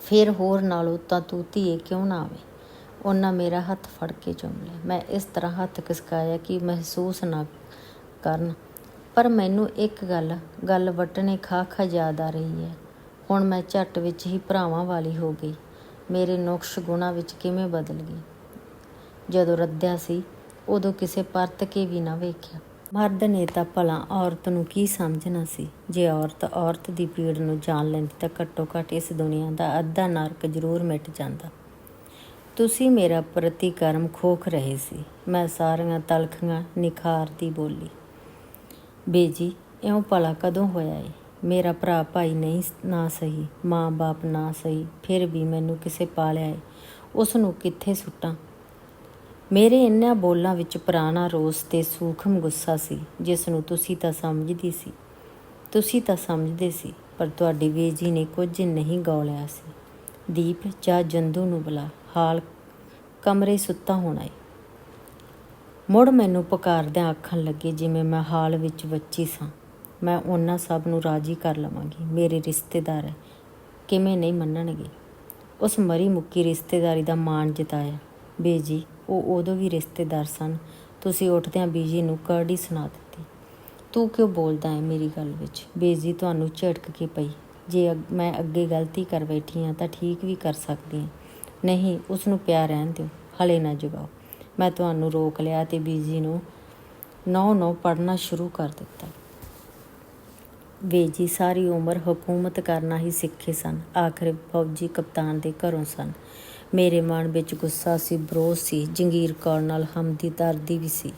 ਫਿਰ ਹੋਰ ਨਾਲੋਂ ਤਾਂ ਤੂੰ ਧੀਏ ਕਿਉਂ ਨਾ ਆਵੇ? ਉਹਨਾਂ ਮੇਰਾ ਹੱਥ ਫੜ ਕੇ ਚੁੰਮ ਲਿਆ। ਮੈਂ ਇਸ ਤਰ੍ਹਾਂ ਹੱਥ ਖਿਸਕਾਇਆ ਕਿ ਮਹਿਸੂਸ ਨਾ ਕਰਨ। ਪਰ ਮੈਨੂੰ ਇੱਕ ਗੱਲ ਗੱਲ ਵਟਣੇ ਖਾ ਖਾ ਯਾਦ ਆ ਰਹੀ ਹੈ। ਹੁਣ ਮੈਂ ਝੱਟ ਵਿੱਚ ਹੀ ਭਰਾਵਾਂ ਵਾਲੀ ਹੋ ਗਈ। ਮੇਰੇ ਨੁਕਸ਼ ਗੁਣਾ ਵਿੱਚ ਕਿਵੇਂ ਬਦਲ ਗਈ? ਜਦੋਂ ਰੱਦਿਆ ਸੀ, ਉਦੋਂ ਕਿਸੇ ਪਰਤ ਕੇ ਵੀ ਨਾ ਵੇਖਿਆ। ਮਰਦ ਨੇ ਤਾਂ ਭਲਾ ਔਰਤ ਨੂੰ ਕੀ ਸਮਝਣਾ ਸੀ? ਜੇ ਔਰਤ ਔਰਤ ਦੀ ਪੀੜ ਨੂੰ ਜਾਣ ਲੈਂਦੀ ਤਾਂ ਘੱਟੋ ਘੱਟ ਇਸ ਦੁਨੀਆ ਦਾ ਅੱਧਾ ਨਰਕ ਜ਼ਰੂਰ ਮਿਟ ਜਾਂਦਾ। ਤੁਸੀਂ ਮੇਰਾ ਪ੍ਰਤੀਕਰਮ ਖੋਖ ਰਹੇ ਸੀ। ਮੈਂ ਸਾਰੀਆਂ ਤਲਖੀਆਂ ਨਿਖਾਰਦੀ ਬੋਲੀ, ਬੇਜੀ, ਇਉਂ ਭਲਾ ਕਦੋਂ ਹੋਇਆ ਏ? ਮੇਰਾ ਭਰਾ ਭਾਈ ਨਹੀਂ ਨਾ ਸਹੀ ਮਾਂ-ਬਾਪ ਨਾ ਸਹੀ, ਫਿਰ ਵੀ ਮੈਨੂੰ ਕਿਸੇ ਪਾਲਿਆ ਏ। ਉਸ ਨੂੰ ਕਿੱਥੇ ਸੁੱਟਾਂ? ਮੇਰੇ ਇੰਨਿਆਂ ਬੋਲਾਂ ਵਿੱਚ ਪੁਰਾਣਾ ਰੋਸ ਤੇ ਸੂਖਮ ਗੁੱਸਾ ਸੀ, ਜਿਸ ਨੂੰ ਤੁਸੀਂ ਤਾਂ ਸਮਝਦੀ ਸੀ। ਤੁਸੀਂ ਤਾਂ ਸਮਝਦੇ ਸੀ, ਪਰ ਤੁਹਾਡੀ ਬੇਜੀ ਨੇ ਕੁਝ ਨਹੀਂ ਗੌਲਿਆ ਸੀ। ਦੀਪ, ਜਾਂ ਜੰਦੂ ਨੂੰ ਬੁਲਾ, ਹਾਲ ਕਮਰੇ ਸੁੱਤਾ ਹੋਣਾ ਏ। ਮੁੜ ਮੈਨੂੰ ਪੁਕਾਰਦਿਆਂ ਆਖਣ ਲੱਗੇ, ਜਿਵੇਂ ਮੈਂ ਹਾਲ ਵਿੱਚ ਬੱਚੀ ਸਾਂ। ਮੈਂ ਉਹਨਾਂ ਸਭ ਨੂੰ ਰਾਜੀ ਕਰ ਲਵਾਂਗੀ। ਮੇਰੇ ਰਿਸ਼ਤੇਦਾਰ ਹੈ। ਕਿਵੇਂ ਨਹੀਂ ਮੰਨਣਗੇ? ਉਸ ਮਰੀ ਮੁੱਕੀ ਰਿਸ਼ਤੇਦਾਰੀ ਦਾ ਮਾਣ ਜਤਾਇਆ। ਬੇਜੀ ਉਹ ਉਦੋਂ ਵੀ ਰਿਸ਼ਤੇਦਾਰ ਸਨ। ਤੁਸੀਂ ਉੱਠਦਿਆਂ ਬੀਜੀ ਨੂੰ ਕਰੜੀ ਸੁਣਾ ਦਿੱਤੀ। ਤੂੰ ਕਿਉਂ ਬੋਲਦਾ ਹੈ ਮੇਰੀ ਗੱਲ ਵਿੱਚ? ਬੇਜੀ ਤੁਹਾਨੂੰ ਝਟਕ ਕੇ ਪਈ? ਜੇ ਅਗ- ਮੈਂ ਅੱਗੇ ਗਲਤੀ ਕਰ ਬੈਠੀ ਹਾਂ ਤਾਂ ਠੀਕ ਵੀ ਕਰ ਸਕਦੀ ਹਾਂ। ਨਹੀਂ, ਉਸ ਨੂੰ ਪਿਆਰ ਰਹਿਣ ਦਿਓ। ਹਲੇ ਨਾ ਜਗਾਓ ਮੈਂ ਤੁਹਾਨੂੰ ਰੋਕ ਲਿਆ ਤੇ ਬੀਜੀ ਨੂੰ ਨੌ ਨੌ ਪੜਨਾ ਸ਼ੁਰੂ ਕਰ ਦਿੱਤਾ। ਬੇਜੀ ਸਾਰੀ ਉਮਰ ਹਕੂਮਤ ਕਰਨਾ ਹੀ ਸਿੱਖੇ ਸਨ। ਆਖਰ ਫੌਜੀ ਕਪਤਾਨ ਦੇ ਘਰੋਂ ਸਨ। ਮੇਰੇ ਮਨ ਵਿੱਚ ਗੁੱਸਾ ਸੀ, ਬਰੋਸ ਸੀ, ਜੰਗੀਰ ਕੌਰ ਨਾਲ ਹਮਦੀ ਦਰਦੀ ਵੀ ਸੀ।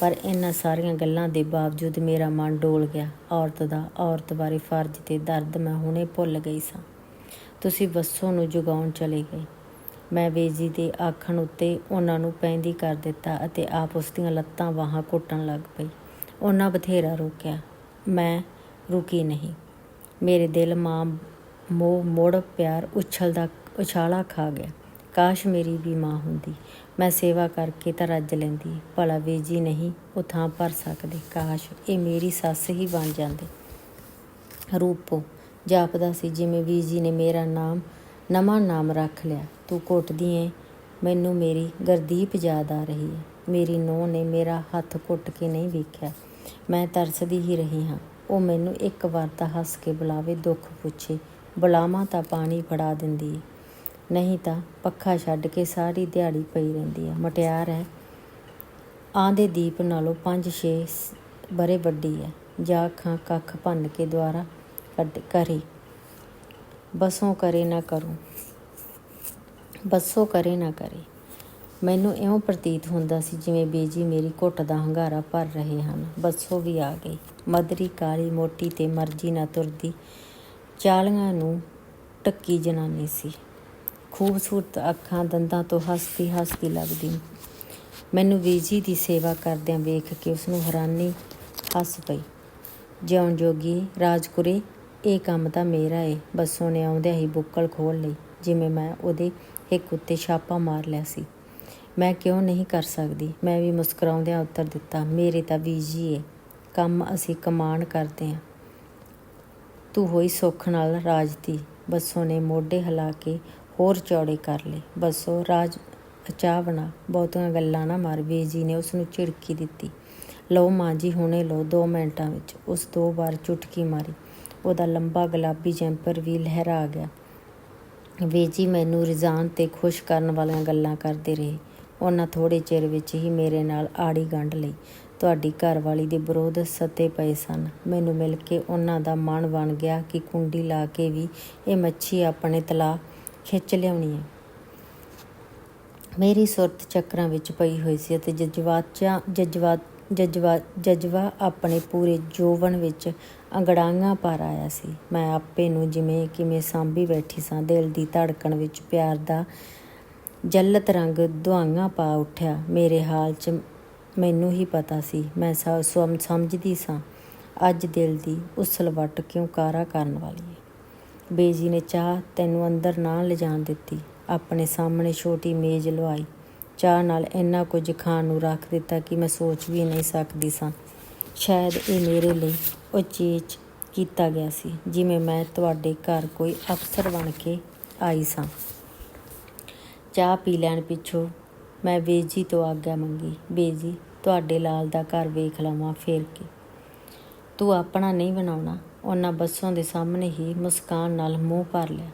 ਪਰ ਇਹਨਾਂ ਸਾਰੀਆਂ ਗੱਲਾਂ ਦੇ ਬਾਵਜੂਦ ਮੇਰਾ ਮਨ ਡੋਲ ਗਿਆ। ਔਰਤ ਦਾ, ਔਰਤ ਬਾਰੇ ਫਰਜ਼ ਤੇ ਦਰਦ ਮੈਂ ਹੁਣੇ ਭੁੱਲ ਗਈ ਸਾਂ। ਤੁਸੀਂ ਬੱਸੋਂ ਨੂੰ ਜਗਾਉਣ ਚਲੇ ਗਏ। ਮੈਂ ਵੇਜੀ ਦੇ ਆਖਣ ਉੱਤੇ ਉਹਨਾਂ ਨੂੰ ਪੈਂਦੀ ਕਰ ਦਿੱਤਾ ਅਤੇ ਆਪ ਉਸ ਦੀਆਂ ਲੱਤਾਂ ਬਾਹਾਂ ਘੁੱਟਣ ਲੱਗ ਪਈ। ਉਹਨਾਂ ਬਥੇਰਾ ਰੋਕਿਆ। ਮੈਂ ਰੁਕੀ ਨਹੀਂ। ਮੇਰੇ ਦਿਲ ਮਾਂ ਮੋਹ ਮੋੜ ਪਿਆਰ ਉਛਲਦਾ, ਉਛਾਲਾ ਖਾ ਗਿਆ। ਕਾਸ਼ ਮੇਰੀ ਵੀ ਮਾਂ ਹੁੰਦੀ। ਮੈਂ ਸੇਵਾ ਕਰਕੇ ਤਾਂ ਰੱਜ ਲੈਂਦੀ। ਭਲਾ ਵੇਜੀ ਨਹੀਂ, ਉਹ ਥਾਂ ਭਰ ਸਕਦੇ। ਕਾਸ਼ ਇਹ ਮੇਰੀ ਸੱਸ ਹੀ ਬਣ ਜਾਂਦੇ। ਰੂਪੋ, ਜਾਪਦਾ ਸੀ, ਜਿਵੇਂ ਵੀਜੀ ਨੇ ਮੇਰਾ ਨਾਮ, ਨਵਾਂ ਨਾਮ ਰੱਖ ਲਿਆ। ਤੂੰ ਘੁੱਟਦੀ ਏ, ਮੈਨੂੰ ਮੇਰੀ ਗਰਦੀਪ ਯਾਦ ਆ ਰਹੀ ਹੈ ਮੇਰੀ ਨੂੰਹ ਨੇ ਮੇਰਾ ਹੱਥ ਘੁੱਟ ਕੇ ਨਹੀਂ ਵੇਖਿਆ। ਮੈਂ ਤਰਸਦੀ ਹੀ ਰਹੀ ਹਾਂ। ਉਹ ਮੈਨੂੰ ਇੱਕ ਵਾਰ ਤਾਂ ਹੱਸ ਕੇ ਬੁਲਾਵੇ, ਦੁੱਖ ਪੁੱਛੇ, ਬੁਲਾਵਾਂ ਤਾਂ ਪਾਣੀ ਫੜਾ ਦਿੰਦੀ ਏ। ਨਹੀਂ ਤਾਂ ਪੱਖਾ ਛੱਡ ਕੇ ਸਾਰੀ ਦਿਹਾੜੀ ਪਈ ਰਹਿੰਦੀ ਆ, ਮਟਿਆਰ ਹੈ। ਆਂਦੇ ਦੀਪ ਨਾਲੋਂ 5-6 ਬਰੇ ਵੱਡੀ ਹੈ ਜਾ ਅੱਖਾਂ ਕੱਖ ਭੰਨ ਕੇ ਦੁਆਰਾ ਕੱਢ, ਕਰੇ। ਬਸੋਂ ਕਰੇ ਨਾ ਕਰੂੰ, ਬਸੋਂ ਕਰੇ ਨਾ ਕਰੇ। ਮੈਨੂੰ ਇਉਂ ਪ੍ਰਤੀਤ ਹੁੰਦਾ ਸੀ ਜਿਵੇਂ ਬੀਜੀ ਮੇਰੀ ਘੁੱਟ ਦਾ ਹੰਗਾਰਾ ਭਰ ਰਹੇ ਹਨ। ਬੱਸੋ ਵੀ ਆ ਗਈ। ਮਦਰੀ ਕਾਲੀ ਮੋਟੀ ਤੇ ਮਰਜ਼ੀ ਨਾ ਤੁਰਦੀ ਚਾਲੀਆਂ ਨੂੰ ਟੱਕੀ ਜਨਾਨੀ ਸੀ। ਖੂਬਸੂਰਤ ਅੱਖਾਂ ਦੰਦਾਂ ਤੋਂ ਹੱਸਦੀ ਹੱਸਦੀ ਲੱਗਦੀ। ਮੈਨੂੰ ਬੀਜੀ ਦੀ ਸੇਵਾ ਕਰਦਿਆਂ ਵੇਖ ਕੇ ਉਸ ਨੂੰ ਹੈਰਾਨੀ ਹੱਸ ਪਈ। ਜਿਉਂ ਜੋਗੀ ਰਾਜਕੁਰੇ, ਇਹ ਕੰਮ ਤਾਂ ਮੇਰਾ ਏ। ਬੱਸੋਂ ਨੇ ਆਉਂਦਿਆਂ ਹੀ ਬੁੱਕਲ ਖੋਲ ਲਈ, ਜਿਵੇਂ ਮੈਂ ਉਹਦੇ ਇੱਕ ਉੱਤੇ ਛਾਪਾ ਮਾਰ ਲਿਆ ਸੀ। ਮੈਂ ਕਿਉਂ ਨਹੀਂ ਕਰ ਸਕਦੀ? ਮੈਂ ਵੀ ਮੁਸਕਰਾਉਂਦਿਆਂ ਉੱਤਰ ਦਿੱਤਾ, ਮੇਰੇ ਤਾਂ ਬੀਜੀ ਏ, ਕੰਮ ਅਸੀਂ ਕਮਾਣ ਕਰਦੇ ਆਂ। ਤੂੰ ਹੋਈ ਸੁੱਖ ਨਾਲ ਰਾਜਦੀ ਬੱਸੋਂ ਨੇ ਮੋਢੇ ਹਿਲਾ ਕੇ ਹੋਰ ਚੌੜੇ ਕਰ ਲਏ। ਬਸੋ ਰਾਜ ਚਾਹ ਬਣਾ, ਬਹੁਤੀਆਂ ਗੱਲਾਂ ਨਾ ਮਾਰ। ਬੀਜੀ ਨੇ ਉਸ ਨੂੰ ਝਿੜਕੀ ਦਿੱਤੀ। ਲਓ ਮਾਂ ਜੀ, ਹੁਣੇ ਲਓ ਦੋ ਮਿੰਟਾਂ ਵਿੱਚ। ਉਸ ਦੋ ਵਾਰ ਚੁਟਕੀ ਮਾਰੀ। ਉਹਦਾ ਲੰਬਾ ਗੁਲਾਬੀ ਜੈਂਪਰ ਵੀ ਲਹਿਰਾ ਗਿਆ। ਬੀਜੀ ਮੈਨੂੰ ਰਿਜ਼ਾਨ ਤੇ ਖੁਸ਼ ਕਰਨ ਵਾਲੀਆਂ ਗੱਲਾਂ ਕਰਦੇ ਰਹੇ। ਉਹਨਾਂ ਥੋੜੇ ਚਿਰ ਵਿੱਚ ਹੀ ਮੇਰੇ ਨਾਲ ਆੜੀ ਗੰਢ ਲਈ। ਤੁਹਾਡੀ ਘਰਵਾਲੀ ਦੇ ਵਿਰੋਧ ਸੱਤੇ ਪਏ ਸਨ। ਮੈਨੂੰ ਮਿਲ ਕੇ ਉਹਨਾਂ ਦਾ ਮਨ ਬਣ ਗਿਆ ਕਿ ਕੁੰਡੀ ਲਾ ਕੇ ਵੀ ਇਹ ਮੱਛੀ ਆਪਣੇ ਤਲਾ ਖਿੱਚ ਲਿਆਉਣੀ ਹੈ। ਮੇਰੀ ਸੁਰਤ ਚੱਕਰਾਂ ਵਿੱਚ ਪਈ ਹੋਈ ਸੀ ਅਤੇ ਜਜ਼ਬਾਤਾਂ ਜਜ਼ਬਾਤ ਜਜ਼ਬਾ ਜਜ਼ਬਾ ਆਪਣੇ ਪੂਰੇ ਜੋਵਨ ਵਿੱਚ ਅੰਗੜਾਈਆਂ ਪਰ ਆਇਆ ਸੀ। ਮੈਂ ਆਪੇ ਨੂੰ ਜਿਵੇਂ ਕਿਵੇਂ ਸਾਂਭੀ ਬੈਠੀ ਸਾਂ, ਦਿਲ ਦੀ ਧੜਕਣ ਵਿੱਚ ਪਿਆਰ ਦਾ ਜਲਤ ਰੰਗ ਦੁਆਈਆਂ ਪਾ ਉੱਠਿਆ। ਮੇਰੇ ਹਾਲ 'ਚ ਮੈਨੂੰ ਹੀ ਪਤਾ ਸੀ। ਮੈਂ ਸ- ਸਮ, ਸਮਝਦੀ ਸਾਂ, ਅੱਜ ਦਿਲ ਦੀ ਉਸਲਵੱਟ ਕਿਉਂ ਕਾਰਾ ਕਰਨ ਵਾਲੀ ਹੈ ਬੇਜੀ ਨੇ ਚਾਹ ਤੈਨੂੰ ਅੰਦਰ ਨਾ ਲਿਜਾਣ ਦਿੱਤੀ। ਆਪਣੇ ਸਾਹਮਣੇ ਛੋਟੀ ਮੇਜ਼ ਲਵਾਈ। ਚਾਹ ਨਾਲ ਇੰਨਾ ਕੁਝ ਖਾਣ ਨੂੰ ਰੱਖ ਦਿੱਤਾ ਕਿ ਮੈਂ ਸੋਚ ਵੀ ਨਹੀਂ ਸਕਦੀ ਸਾਂ। ਸ਼ਾਇਦ ਇਹ ਮੇਰੇ ਲਈ ਉਚੇਚ ਕੀਤਾ ਗਿਆ ਸੀ, ਜਿਵੇਂ ਮੈਂ ਤੁਹਾਡੇ ਘਰ ਕੋਈ ਅਫਸਰ ਬਣ ਕੇ ਆਈ ਸਾਂ। ਚਾਹ ਪੀ ਲੈਣ ਪਿੱਛੋਂ ਮੈਂ ਬੇਜੀ ਤੋਂ ਆਗਿਆ ਮੰਗੀ, ਬੇਜੀ, ਤੁਹਾਡੇ ਲਾਲ ਦਾ ਘਰ ਵੇਖ ਲਵਾਂ ਫੇਰ ਕੇ। ਤੂੰ ਆਪਣਾ ਨਹੀਂ ਬਣਾਉਣਾ। ਉਹਨਾਂ ਬੱਸੋਂ ਦੇ ਸਾਹਮਣੇ ਹੀ ਮੁਸਕਾਨ ਨਾਲ ਮੂੰਹ ਭਰ ਲਿਆ।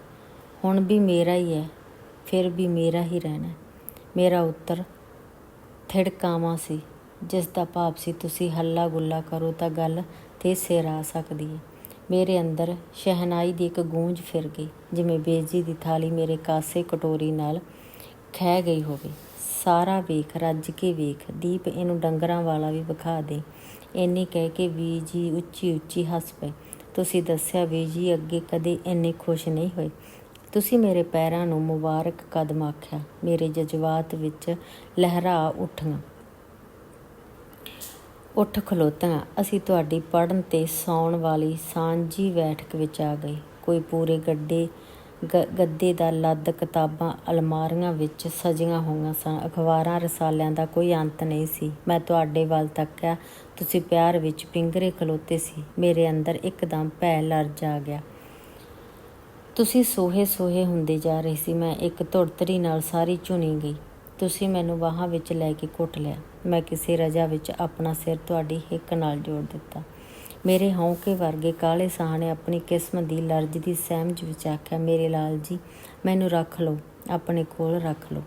ਹੁਣ ਵੀ ਮੇਰਾ ਹੀ ਹੈ, ਫਿਰ ਵੀ ਮੇਰਾ ਹੀ ਰਹਿਣਾ ਮੇਰਾ ਉੱਤਰ ਥਿੜਕਾਵਾਂ ਸੀ। ਜਿਸ ਦਾ ਭਾਵ ਸੀ, ਤੁਸੀਂ ਹੱਲਾ ਗੁੱਲਾ ਕਰੋ ਤਾਂ ਗੱਲ ਤੇ ਸਿਰ ਆ ਸਕਦੀ ਹੈ। ਮੇਰੇ ਅੰਦਰ ਸ਼ਹਿਨਾਈ ਦੀ ਇੱਕ ਗੂੰਜ ਫਿਰ ਗਈ, ਜਿਵੇਂ ਬੇਜੀ ਦੀ ਥਾਲੀ ਮੇਰੇ ਕਾਸੇ ਕਟੋਰੀ ਨਾਲ ਖਹਿ ਗਈ ਹੋਵੇ। ਸਾਰਾ ਵੇਖ, ਰੱਜ ਕੇ ਵੇਖ। ਦੀਪ ਇਹਨੂੰ ਡੰਗਰਾਂ ਵਾਲਾ ਵੀ ਵਿਖਾ ਦੇ। ਇੰਨੀ ਕਹਿ ਕੇ ਵੀ ਜੀ ਉੱਚੀ ਉੱਚੀ ਹੱਸ ਪਏ। ਤੁਸੀਂ ਦੱਸਿਆ ਵੀ ਜੀ ਅੱਗੇ ਕਦੇ ਇੰਨੇ ਖੁਸ਼ ਨਹੀਂ ਹੋਏ। ਤੁਸੀਂ ਮੇਰੇ ਪੈਰਾਂ ਨੂੰ ਮੁਬਾਰਕ ਕਦਮ ਆਖਿਆ। ਮੇਰੇ ਜਜ਼ਬਾਤ ਵਿੱਚ ਲਹਿਰਾ ਉੱਠੀਆਂ ਉੱਠ ਖਲੋਤੀਆਂ ਅਸੀਂ ਤੁਹਾਡੀ ਪੜਨ ਤੇ ਸੌਣ ਵਾਲੀ ਸਾਂਝੀ ਬੈਠਕ ਵਿੱਚ ਆ ਗਏ। ਕੋਈ ਪੂਰੇ ਗੱਡੇ ਗ- ਗੱਦੇ ਦਾ ਲੱਦ, ਕਿਤਾਬਾਂ, ਅਲਮਾਰੀਆਂ ਵਿੱਚ ਸਜੀਆਂ ਹੋਈਆਂ ਸਨ। ਅਖਬਾਰਾਂ, ਰਸਾਲਿਆਂ ਦਾ ਕੋਈ ਅੰਤ ਨਹੀਂ ਸੀ। ਮੈਂ ਤੁਹਾਡੇ ਵੱਲ ਤੱਕਿਆ। ਤੁਸੀਂ ਪਿਆਰ ਵਿੱਚ ਪਿੰਗਰੇ ਖਲੋਤੇ ਸੀ। ਮੇਰੇ ਅੰਦਰ ਇੱਕਦਮ ਭੈ ਲਰਜ ਜਾ ਗਿਆ। ਤੁਸੀਂ ਸੋਹੇ ਸੋਹੇ ਹੁੰਦੇ ਜਾ ਰਹੇ ਸੀ। ਮੈਂ ਇੱਕ ਧੁੜਤਰੀ ਨਾਲ ਸਾਰੀ ਝੁਣੀ ਗਈ। ਤੁਸੀਂ ਮੈਨੂੰ ਬਾਹਾਂ ਵਿੱਚ ਲੈ ਕੇ ਘੁੱਟ ਲਿਆ। ਮੈਂ ਕਿਸੇ ਰਜਾ ਵਿੱਚ ਆਪਣਾ ਸਿਰ ਤੁਹਾਡੀ ਹਿੱਕ ਨਾਲ ਜੋੜ ਦਿੱਤਾ। ਮੇਰੇ ਹੌਂਕੇ ਵਰਗੇ ਕਾਲੇ ਸਾਹ ਨੇ ਆਪਣੀ ਕਿਸਮ ਦੀ ਲਰਜ਼ ਦੀ ਸਹਿਮਜ ਵਿੱਚ ਆਖਿਆ, ਮੇਰੇ ਲਾਲ ਜੀ, ਮੈਨੂੰ ਰੱਖ ਲਓ, ਆਪਣੇ ਕੋਲ ਰੱਖ ਲਓ।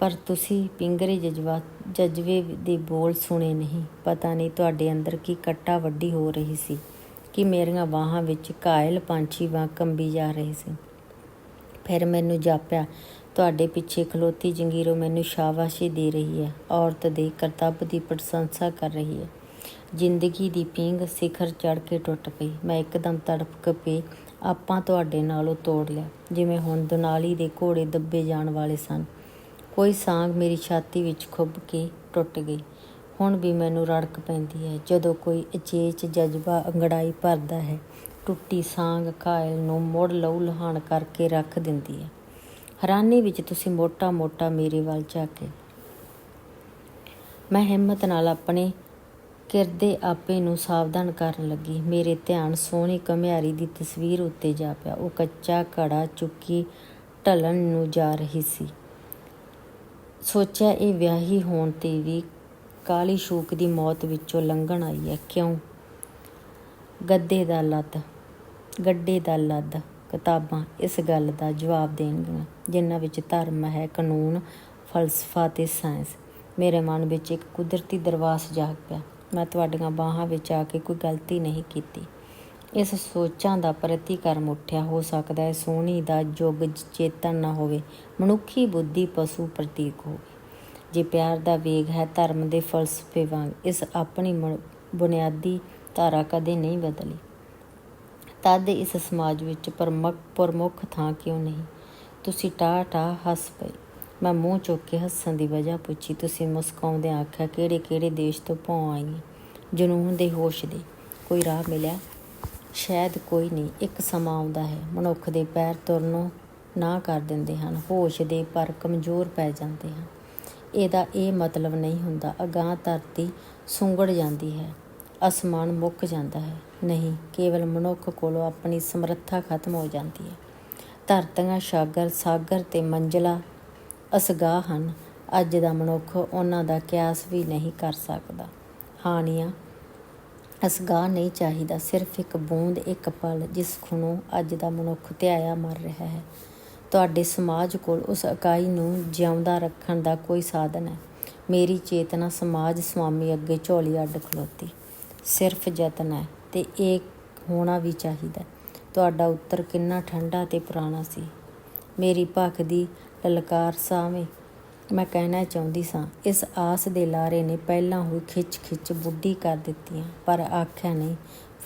ਪਰ ਤੁਸੀਂ ਪਿੰਗਰੇ ਜਜ਼ਬਾ, ਜਜ਼ਬੇ ਦੇ ਬੋਲ ਸੁਣੇ ਨਹੀਂ। ਪਤਾ ਨਹੀਂ ਤੁਹਾਡੇ ਅੰਦਰ ਕੀ ਕੱਟਾ ਵੱਡੀ ਹੋ ਰਹੀ ਸੀ, ਕਿ ਮੇਰੀਆਂ ਬਾਹਾਂ ਵਿੱਚ ਘਾਇਲ ਪੰਛੀ ਵਾਂ ਕੰਬੀ ਜਾ ਰਹੇ ਸੀ। ਫਿਰ ਮੈਨੂੰ ਜਾਪਿਆ, ਤੁਹਾਡੇ ਪਿੱਛੇ ਖਲੋਤੀ ਜੰਗੀਰੋ ਮੈਨੂੰ ਸ਼ਾਬਾਸ਼ੀ ਦੇ ਰਹੀ ਹੈ। ਔਰਤ ਦੇ ਕਰਤੱਵ ਦੀ ਪ੍ਰਸ਼ੰਸਾ ਕਰ ਰਹੀ ਹੈ। ਜ਼ਿੰਦਗੀ ਦੀ ਪੀਂਘ ਸਿਖਰ ਚੜ ਕੇ ਟੁੱਟ ਪਈ। ਮੈਂ ਇੱਕਦਮ ਤੜਫ ਕੇ ਆਪਾਂ ਤੁਹਾਡੇ ਨਾਲੋਂ ਤੋੜ ਲਿਆ, ਜਿਵੇਂ ਹੁਣ ਦੁਨਾਲੀ ਦੇ ਘੋੜੇ ਦੱਬੇ ਜਾਣ ਵਾਲੇ ਸਨ। ਕੋਈ ਸਾਂਗ ਮੇਰੀ ਛਾਤੀ ਵਿੱਚ ਖੁੱਭ ਕੇ ਟੁੱਟ ਗਈ। ਹੁਣ ਵੀ ਮੈਨੂੰ ਰੜਕ ਪੈਂਦੀ ਹੈ। ਜਦੋਂ ਕੋਈ ਅਚੇਚ ਜਜ਼ਬਾ ਅੰਗੜਾਈ ਭਰਦਾ ਹੈ, ਟੁੱਟੀ ਸਾਂਗ ਘਾਇਲ ਨੂੰ ਮੁੜ ਲਹੂ ਲਹਾਣ ਕਰਕੇ ਰੱਖ ਦਿੰਦੀ ਹੈ। ਹੈਰਾਨੀ ਵਿੱਚ ਤੁਸੀਂ ਮੋਟਾ-ਮੋਟਾ ਮੇਰੇ ਵੱਲ ਝਾਕੇ। ਮੈਂ ਹਿੰਮਤ ਨਾਲ ਆਪਣੇ ਕਿਰਦੇ ਆਪੇ ਨੂੰ ਸਾਵਧਾਨ ਕਰਨ ਲੱਗੀ। ਮੇਰੇ ਧਿਆਨ ਸੋਹਣੀ ਕਮਿਆਰੀ ਦੀ ਤਸਵੀਰ ਉੱਤੇ ਜਾ ਪਿਆ। ਉਹ ਕੱਚਾ ਘੜਾ ਚੁੱਕੀ ਢਲਣ ਨੂੰ ਜਾ ਰਹੀ ਸੀ। ਸੋਚਿਆ, ਇਹ ਵਿਆਹੀ ਹੋਣ ਤੇ ਵੀ ਕਾਲੀ ਸ਼ੂਕ ਦੀ ਮੌਤ ਵਿੱਚੋਂ ਲੰਘਣ ਆਈ ਹੈ। ਕਿਉਂ? ਗੱਦੇ ਦਾ ਲੱਦ, ਗੱਡੇ ਦਾ ਲੱਦ ਕਿਤਾਬਾਂ ਇਸ ਗੱਲ ਦਾ ਜਵਾਬ ਦੇਣਗੀਆਂ, ਜਿਨ੍ਹਾਂ ਵਿੱਚ ਧਰਮ ਹੈ, ਕਾਨੂੰਨ, ਫਲਸਫਾ ਤੇ ਸਾਇੰਸ। ਮੇਰੇ ਮਨ ਵਿੱਚ ਇੱਕ ਕੁਦਰਤੀ ਦਰਵਾਸ ਜਾਗ ਪਿਆ। ਮੈਂ ਤੁਹਾਡੀਆਂ ਬਾਹਾਂ ਵਿੱਚ ਆ ਕੇ ਕੋਈ ਗਲਤੀ ਨਹੀਂ ਕੀਤੀ। ਇਸ ਸੋਚਾਂ ਦਾ ਪ੍ਰਤੀਕਰਮ ਉੱਠਿਆ। ਹੋ ਸਕਦਾ ਹੈ ਸੋਹਣੀ ਦਾ ਯੁੱਗ ਚੇਤਨ ਨਾ ਹੋਵੇ। ਮਨੁੱਖੀ ਬੁੱਧੀ ਪਸ਼ੂ ਪ੍ਰਤੀਕ ਹੋਵੇ। ਜੇ ਪਿਆਰ ਦਾ ਵੇਗ ਹੈ ਧਰਮ ਦੇ ਫਲਸਫੇ ਵਾਂਗ, ਇਸ ਆਪਣੀ ਮ- ਬੁਨਿਆਦੀ ਧਾਰਾ ਕਦੇ ਨਹੀਂ ਬਦਲੀ। ਤਦ ਇਸ ਸਮਾਜ ਵਿੱਚ ਪ੍ਰਮੁੱਖ ਪ੍ਰਮੁੱਖ ਥਾਂ ਕਿਉਂ ਨਹੀਂ? ਤੁਸੀਂ ਟਾ ਟਾ ਹੱਸ ਪਏ। ਮੈਂ ਮੂੰਹ ਚੁੱਕ ਕੇ ਹੱਸਣ ਦੀ ਵਜ੍ਹਾ ਪੁੱਛੀ, ਤੁਸੀਂ ਮੁਸਕਾਉਂਦੇ ਆਖਿਆ, ਕਿਹੜੇ ਕਿਹੜੇ ਦੇਸ਼ ਤੋਂ ਭੌਂ ਆਈ ਹੈ ਜਨੂਨ ਦੇ ਹੋਸ਼ ਦੇ ਕੋਈ ਰਾਹ ਮਿਲਿਆ? ਸ਼ਾਇਦ ਕੋਈ ਨਹੀਂ, ਇੱਕ ਸਮਾਂ ਆਉਂਦਾ ਹੈ, ਮਨੁੱਖ ਦੇ ਪੈਰ ਤੁਰਨੋਂ ਨਾ ਕਰ ਦਿੰਦੇ ਹਨ, ਹੋਸ਼ ਦੇ ਪਰ ਕਮਜ਼ੋਰ ਪੈ ਜਾਂਦੇ ਹਨ। ਇਹਦਾ ਇਹ ਮਤਲਬ ਨਹੀਂ ਹੁੰਦਾ, ਅਗਾਂਹ ਧਰਤੀ ਸੁੰਗੜ ਜਾਂਦੀ ਹੈ, ਅਸਮਾਨ ਮੁੱਕ ਜਾਂਦਾ ਹੈ। ਨਹੀਂ, ਕੇਵਲ ਮਨੁੱਖ ਕੋਲੋਂ ਆਪਣੀ ਸਮਰੱਥਾ ਖਤਮ ਹੋ ਜਾਂਦੀ ਹੈ। ਧਰਤੀਆਂ ਸਾਗਰ ਸਾਗਰ ਤੇ ਮੰਜ਼ਲਾ ਅਸਗਾਹ ਹਨ। ਅੱਜ ਦਾ ਮਨੁੱਖ ਉਹਨਾਂ ਦਾ ਕਿਆਸ ਵੀ ਨਹੀਂ ਕਰ ਸਕਦਾ। ਹਾਨੀਆਂ ਅਸਗਾਹ ਨਹੀਂ ਚਾਹੀਦਾ। ਸਿਰਫ ਇੱਕ ਬੂੰਦ, ਇੱਕ ਪਲ, ਜਿਸ ਖੁਣੋਂ ਅੱਜ ਦਾ ਮਨੁੱਖ ਧਿਆਇਆ ਮਰ ਰਿਹਾ ਹੈ। ਤੁਹਾਡੇ ਸਮਾਜ ਕੋਲ ਉਸ ਇਕਾਈ ਨੂੰ ਜਿਉਂਦਾ ਰੱਖਣ ਦਾ ਕੋਈ ਸਾਧਨ ਹੈ। ਮੇਰੀ ਚੇਤਨਾ ਸਮਾਜ ਸੁਆਮੀ ਅੱਗੇ ਝੋਲੀ ਅੱਡ ਖਲੋਤੀ। ਸਿਰਫ ਯਤਨ ਹੈ ਤੇ ਇਹ ਹੋਣਾ ਵੀ ਚਾਹੀਦਾ। ਤੁਹਾਡਾ ਉੱਤਰ ਕਿੰਨਾ ਠੰਡਾ ਤੇ ਪੁਰਾਣਾ ਸੀ। ਮੇਰੀ ਭੱਖ ਦੀ ਲਲਕਾਰ ਸਾਵੇਂ। ਮੈਂ ਕਹਿਣਾ ਚਾਹੁੰਦੀ ਸਾਂ, ਇਸ ਆਸ ਦੇ ਲਾਰੇ ਨੇ ਪਹਿਲਾਂ ਹੀ ਖਿੱਚ ਖਿੱਚ ਬੁੱਢੀ ਕਰ ਦਿੱਤੀਆਂ, ਪਰ ਆਖਿਆ ਨਹੀਂ,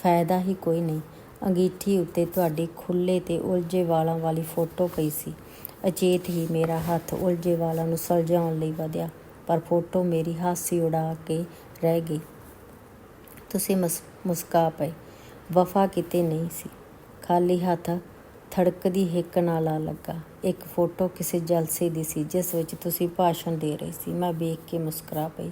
ਫਾਇਦਾ ਹੀ ਕੋਈ ਨਹੀਂ। ਅੰਗੀਠੀ ਉੱਤੇ ਤੁਹਾਡੀ ਖੁੱਲੇ ਤੇ ਉਲਝੇ ਵਾਲਾਂ ਵਾਲੀ ਫੋਟੋ ਪਈ ਸੀ। ਅਚੇਤ ਹੀ ਮੇਰਾ ਹੱਥ ਉਲਝੇ ਵਾਲਾਂ ਨੂੰ ਸੁਲਝਾਉਣ ਲਈ ਵਧਿਆ, ਪਰ ਫੋਟੋ ਮੇਰੀ ਹਾਸੀ ਉਡਾ ਕੇ ਰਹਿ ਗਈ। ਤੁਸੀਂ ਮੁਸ- ਮੁਸਕਾ ਪਏ। ਵਫਾ ਕਿਤੇ ਨਹੀਂ ਸੀ। ਖਾਲੀ ਹੱਥ ਥੜਕਦੀ ਹਿੱਕ ਨਾਲ ਆ ਲੱਗਾ। ਇੱਕ ਫੋਟੋ ਕਿਸੇ ਜਲਸੇ ਦੀ ਸੀ, ਜਿਸ ਵਿੱਚ ਤੁਸੀਂ ਭਾਸ਼ਣ ਦੇ ਰਹੇ ਸੀ। ਮੈਂ ਵੇਖ ਕੇ ਮੁਸਕਰਾ ਪਈ।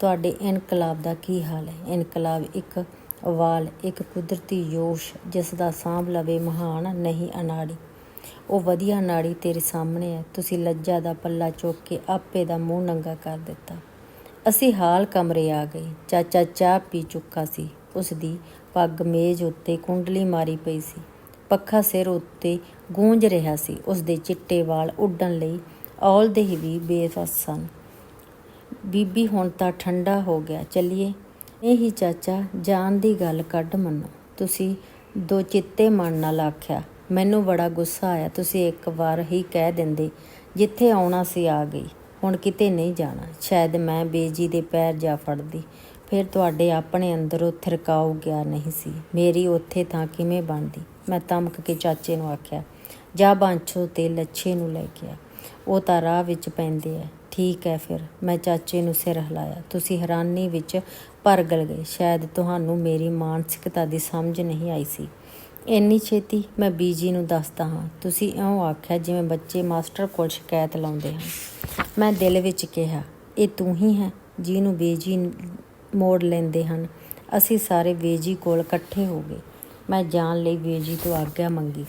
ਤੁਹਾਡੇ ਇਨਕਲਾਬ ਦਾ ਕੀ ਹਾਲ ਹੈ? ਇਨਕਲਾਬ ਇੱਕ ਅਵਾਲ ਇੱਕ ਕੁਦਰਤੀ ਜੋਸ਼, ਜਿਸ ਦਾ ਸਾਂਭ ਲਵੇ ਮਹਾਨ ਨਹੀਂ ਅਨਾੜੀ। ਉਹ ਵਧੀਆ ਨਾੜੀ ਤੇਰੇ ਸਾਹਮਣੇ ਹੈ। ਤੁਸੀਂ ਲੱਜਾ ਦਾ ਪੱਲਾ ਚੁੱਕ ਕੇ ਆਪੇ ਦਾ ਮੂੰਹ ਨੰਗਾ ਕਰ ਦਿੱਤਾ। ਅਸੀਂ ਹਾਲ ਕਮਰੇ ਆ ਗਏ। ਚਾਚਾ ਚਾਹ ਪੀ ਚੁੱਕਾ ਸੀ। ਉਸ ਦੀ ਪੱਗ ਮੇਜ਼ ਉੱਤੇ ਕੁੰਡਲੀ ਮਾਰੀ ਪਈ ਸੀ। ਪੱਖਾ ਸਿਰ ਉੱਤੇ ਗੂੰਜ ਰਿਹਾ ਸੀ। ਉਸ ਦੇ ਚਿੱਟੇ ਵਾਲ ਉੱਡਣ ਲਈ ਔਲਦੇ ਹੀ ਵੀ ਬੇਵਸ ਸਨ। ਬੀਬੀ, ਹੁਣ ਤਾਂ ਠੰਡਾ ਹੋ ਗਿਆ, ਚੱਲੀਏ। ਇਹੀ ਚਾਚਾ, ਜਾਨ ਦੀ ਗੱਲ ਕੱਢ ਮੰਨੋ। ਤੁਸੀਂ ਦੋ ਚਿੱਤੇ ਮਨ ਨਾਲ ਆਖਿਆ, ਮੈਨੂੰ ਬੜਾ ਗੁੱਸਾ ਆਇਆ, ਤੁਸੀਂ ਇੱਕ ਵਾਰ ਹੀ ਕਹਿ ਦਿੰਦੇ, ਜਿੱਥੇ ਆਉਣਾ ਸੀ ਆ ਗਈ। ਹੁਣ ਕਿਤੇ ਨਹੀਂ ਜਾਣਾ। ਸ਼ਾਇਦ ਮੈਂ ਬੇਜੀ ਦੇ ਪੈਰ ਜਾ ਫੜਦੀ। ਫਿਰ ਤੁਹਾਡੇ ਆਪਣੇ ਅੰਦਰੋਂ ਥਿਰਕਾਉ ਗਿਆ ਨਹੀਂ ਸੀ। ਮੇਰੀ ਉੱਥੇ ਤਾਂ ਕਿਵੇਂ ਬਣਦੀ? ਮੈਂ ਤਮਕ ਕੇ ਚਾਚੇ ਨੂੰ ਆਖਿਆ, ਜਾ ਬਾਂਛੋ ਤੇ ਲੱਛੇ ਨੂੰ ਲੈ ਕੇ ਆ। ਉਹ ਤਾਂ ਰਾਹ ਵਿੱਚ ਪੈਂਦੇ ਐ ਠੀਕ ਹੈ ਫਿਰ, ਮੈਂ ਚਾਚੇ ਨੂੰ ਸਿਰ ਹਿਲਾਇਆ। ਤੁਸੀਂ ਹੈਰਾਨੀ ਵਿੱਚ ਭਰ ਗਏ। ਸ਼ਾਇਦ ਤੁਹਾਨੂੰ ਮੇਰੀ ਮਾਨਸਿਕਤਾ ਦੀ ਸਮਝ ਨਹੀਂ ਆਈ ਸੀ। ਇੰਨੀ ਛੇਤੀ ਮੈਂ ਬੀਜੀ ਨੂੰ ਦੱਸਦਾ ਹਾਂ। ਤੁਸੀਂ ਇਉਂ ਆਖਿਆ ਜਿਵੇਂ ਬੱਚੇ ਮਾਸਟਰ ਕੋਲ ਸ਼ਿਕਾਇਤ ਲਾਉਂਦੇ ਹਨ। ਮੈਂ ਦਿਲ ਵਿੱਚ ਕਿਹਾ, ਇਹ ਤੂੰ ਹੀ ਹੈ ਜਿਹਨੂੰ ਬੀਜੀ ਮੋੜ ਲੈਂਦੇ ਹਨ। ਅਸੀਂ ਸਾਰੇ ਬੀਜੀ ਕੋਲ ਇਕੱਠੇ ਹੋ ਗਏ। ਮੈਂ ਜਾਣ ਲਈ ਬੇਜੀ ਤੋਂ ਆਗਿਆ ਮੰਗੀ।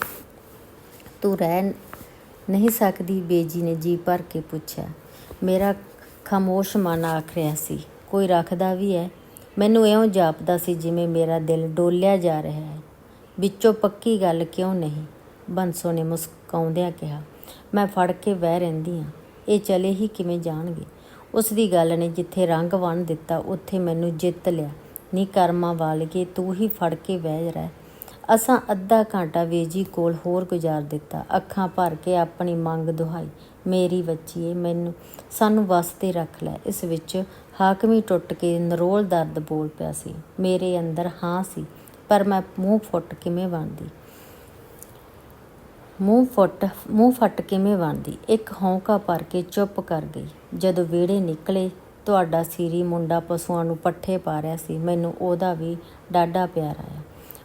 ਤੂੰ ਰਹਿ ਨਹੀਂ ਸਕਦੀ, ਬੇਜੀ ਨੇ ਜੀ ਭਰ ਕੇ ਪੁੱਛਿਆ। ਮੇਰਾ ਖਾਮੋਸ਼ ਮਨ ਆਖ ਰਿਹਾ ਸੀ, ਕੋਈ ਰੱਖਦਾ ਵੀ ਹੈ ਮੈਨੂੰ ਇਉਂ ਜਾਪਦਾ ਸੀ ਜਿਵੇਂ ਮੇਰਾ ਦਿਲ ਡੋਲਿਆ ਜਾ ਰਿਹਾ ਹੈ। ਵਿੱਚੋਂ ਪੱਕੀ ਗੱਲ ਕਿਉਂ ਨਹੀਂ? ਬੰਸੋ ਨੇ ਮੁਸਕਾਉਂਦਿਆਂ ਕਿਹਾ, ਮੈਂ ਫੜ ਕੇ ਬਹਿ ਰਹਿੰਦੀ ਹਾਂ। ਇਹ ਚਲੇ ਹੀ ਕਿਵੇਂ ਜਾਣਗੇ? ਉਸ ਦੀ ਗੱਲ ਨੇ ਜਿੱਥੇ ਰੰਗ ਵੰਨ ਦਿੱਤਾ, ਉੱਥੇ ਮੈਨੂੰ ਜਿੱਤ ਲਿਆ। ਨੀ ਕਰਮਾਂ ਵਾਲਗੇ ਤੂੰ ਹੀ ਫੜ ਕੇ ਬਹਿ ਰਹਿ। ਅਸਾਂ ਅੱਧਾ ਘੰਟਾ ਵੇਜੀ ਕੋਲ ਹੋਰ ਗੁਜ਼ਾਰ ਦਿੱਤਾ। ਅੱਖਾਂ ਭਰ ਕੇ ਆਪਣੀ ਮੰਗ ਦੁਹਾਈ। ਮੇਰੀ ਬੱਚੀਏ, ਮੈਨੂੰ, ਸਾਨੂੰ ਵਸਤੇ ਰੱਖ ਲੈ। ਇਸ ਵਿੱਚ ਹਾਕਮੀ ਟੁੱਟ ਕੇ ਨਰੋਲ ਦਰਦ ਬੋਲ ਪਿਆ ਸੀ। ਮੇਰੇ ਅੰਦਰ ਹਾਂ ਸੀ, ਪਰ ਮੈਂ ਮੂੰਹ ਫੁੱਟ ਕਿਵੇਂ ਬਣਦੀ? ਮੂੰਹ ਫੁੱਟ, ਮੂੰਹ ਫੱਟ ਕਿਵੇਂ ਬਣਦੀ? ਇੱਕ ਹੌਂਕਾ ਭਰ ਕੇ ਚੁੱਪ ਕਰ ਗਈ। ਜਦੋਂ ਵਿਹੜੇ ਨਿਕਲੇ, ਤੁਹਾਡਾ ਸੀਰੀ ਮੁੰਡਾ ਪਸ਼ੂਆਂ ਨੂੰ ਪੱਠੇ ਪਾ ਰਿਹਾ ਸੀ। ਮੈਨੂੰ ਉਹਦਾ ਵੀ ਡਾਡਾ ਪਿਆਰ ਆਇਆ।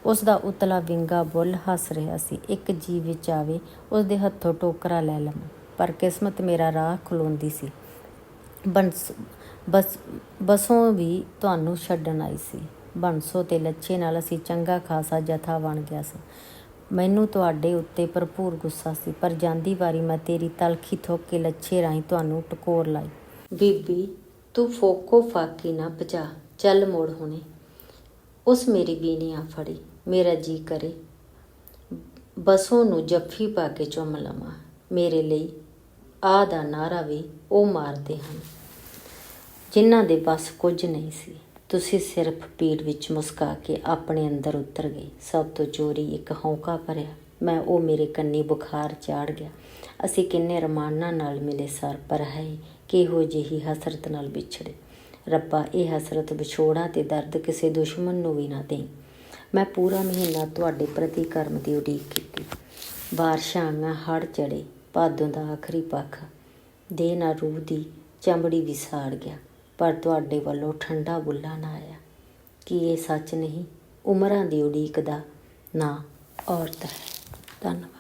ਉਸ ਦਾ ਉਤਲਾ ਵਿੰਗਾ ਬੁੱਲ ਹੱਸ ਰਿਹਾ ਸੀ। ਇੱਕ ਜੀ ਵਿੱਚ ਆਵੇ ਉਸ ਦੇ ਹੱਥੋਂ ਟੋਕਰਾ ਲੈ ਲਵਾਂ, ਪਰ ਕਿਸਮਤ ਮੇਰਾ ਰਾਹ ਖਲੋਂਦੀ ਸੀ। ਬੰਸ, ਬਸ, ਬਸੋਂ ਵੀ ਤੁਹਾਨੂੰ ਛੱਡਣ ਆਈ ਸੀ। ਬੰਸੋ ਤੇ ਲੱਛੇ ਨਾਲ ਅਸੀਂ ਚੰਗਾ ਖਾਸਾ ਜਥਾ ਬਣ ਗਿਆ ਸੀ। ਮੈਨੂੰ ਤੁਹਾਡੇ ਉੱਤੇ ਭਰਪੂਰ ਗੁੱਸਾ ਸੀ, ਪਰ ਜਾਂਦੀ ਵਾਰੀ ਮੈਂ ਤੇਰੀ ਤਲਖੀ ਥੋਕ ਕੇ ਲੱਛੇ ਰਾਹੀਂ ਤੁਹਾਨੂੰ ਟਕੋਰ ਲਾਈ। ਬੀਬੀ, ਤੂੰ ਫੋਕੋ ਫਾਕੀ ਨਾ ਭਜਾ, ਚੱਲ ਮੋੜ ਹੁਣੇ। ਉਸ ਮੇਰੀ ਬੀਨੀ ਆ ਫੜੀ। ਮੇਰਾ ਜੀ ਕਰੇ। ਬਸੋਂ ਨੂੰ ਜੱਫੀ ਪਾ ਕੇ ਚੁੰਮ ਲਵਾਂ। ਮੇਰੇ ਲਈ ਆ ਦਾ ਨਾਰਾ ਵੀ ਉਹ ਮਾਰਦੇ ਹਨ, ਜਿਨ੍ਹਾਂ ਦੇ ਬਸ ਕੁਝ ਨਹੀਂ ਸੀ। ਤੁਸੀਂ ਸਿਰਫ ਪੀੜ ਵਿੱਚ ਮੁਸਕਾ ਕੇ ਆਪਣੇ ਅੰਦਰ ਉਤਰ ਗਏ। ਸਭ ਤੋਂ ਚੋਰੀ ਇੱਕ ਹੌਂਕਾ ਭਰਿਆ। ਮੈਂ ਉਹ ਮੇਰੇ ਕੰਨੀ ਬੁਖਾਰ ਚਾੜ ਗਿਆ। ਅਸੀਂ ਕਿੰਨੇ ਰਮਾਨਾਂ ਨਾਲ ਮਿਲੇ ਸਰ, ਪਰ ਹੈ ਕਿਹੋ ਜਿਹੀ ਹਸਰਤ ਨਾਲ ਵਿਛੜੇ। ਰੱਬਾ, ਇਹ ਹਸਰਤ ਵਿਛੋੜਾ ਤੇ ਦਰਦ ਕਿਸੇ ਦੁਸ਼ਮਣ ਨੂੰ ਵੀ ਨਾ ਦੇਈ। ਮੈਂ ਪੂਰਾ ਮਹੀਨਾ ਤੁਹਾਡੇ ਪ੍ਰਤੀ ਕਰਮ ਦੀ ਉਡੀਕ ਕੀਤੀ। ਬਾਰਿਸ਼ਾਂ ਆਈਆਂ ਹੜ ਚੜੇ ਭਾਦੋਂ ਦਾ ਆਖਰੀ ਪੱਖ। ਦੇ ਨਾ ਰੂਹ ਦੀ ਚਮੜੀ ਵਿਸਾੜ ਗਿਆ, ਪਰ ਤੁਹਾਡੇ ਵੱਲੋਂ ਠੰਡਾ ਬੁੱਲਾ ਨਾ ਆਇਆ। ਕੀ ਇਹ ਸੱਚ ਨਹੀਂ? ਉਮਰਾਂ ਦੀ ਉਡੀਕ ਦਾ ਨਾਂ ਔਰਤ ਹੈ। ਧੰਨਵਾਦ।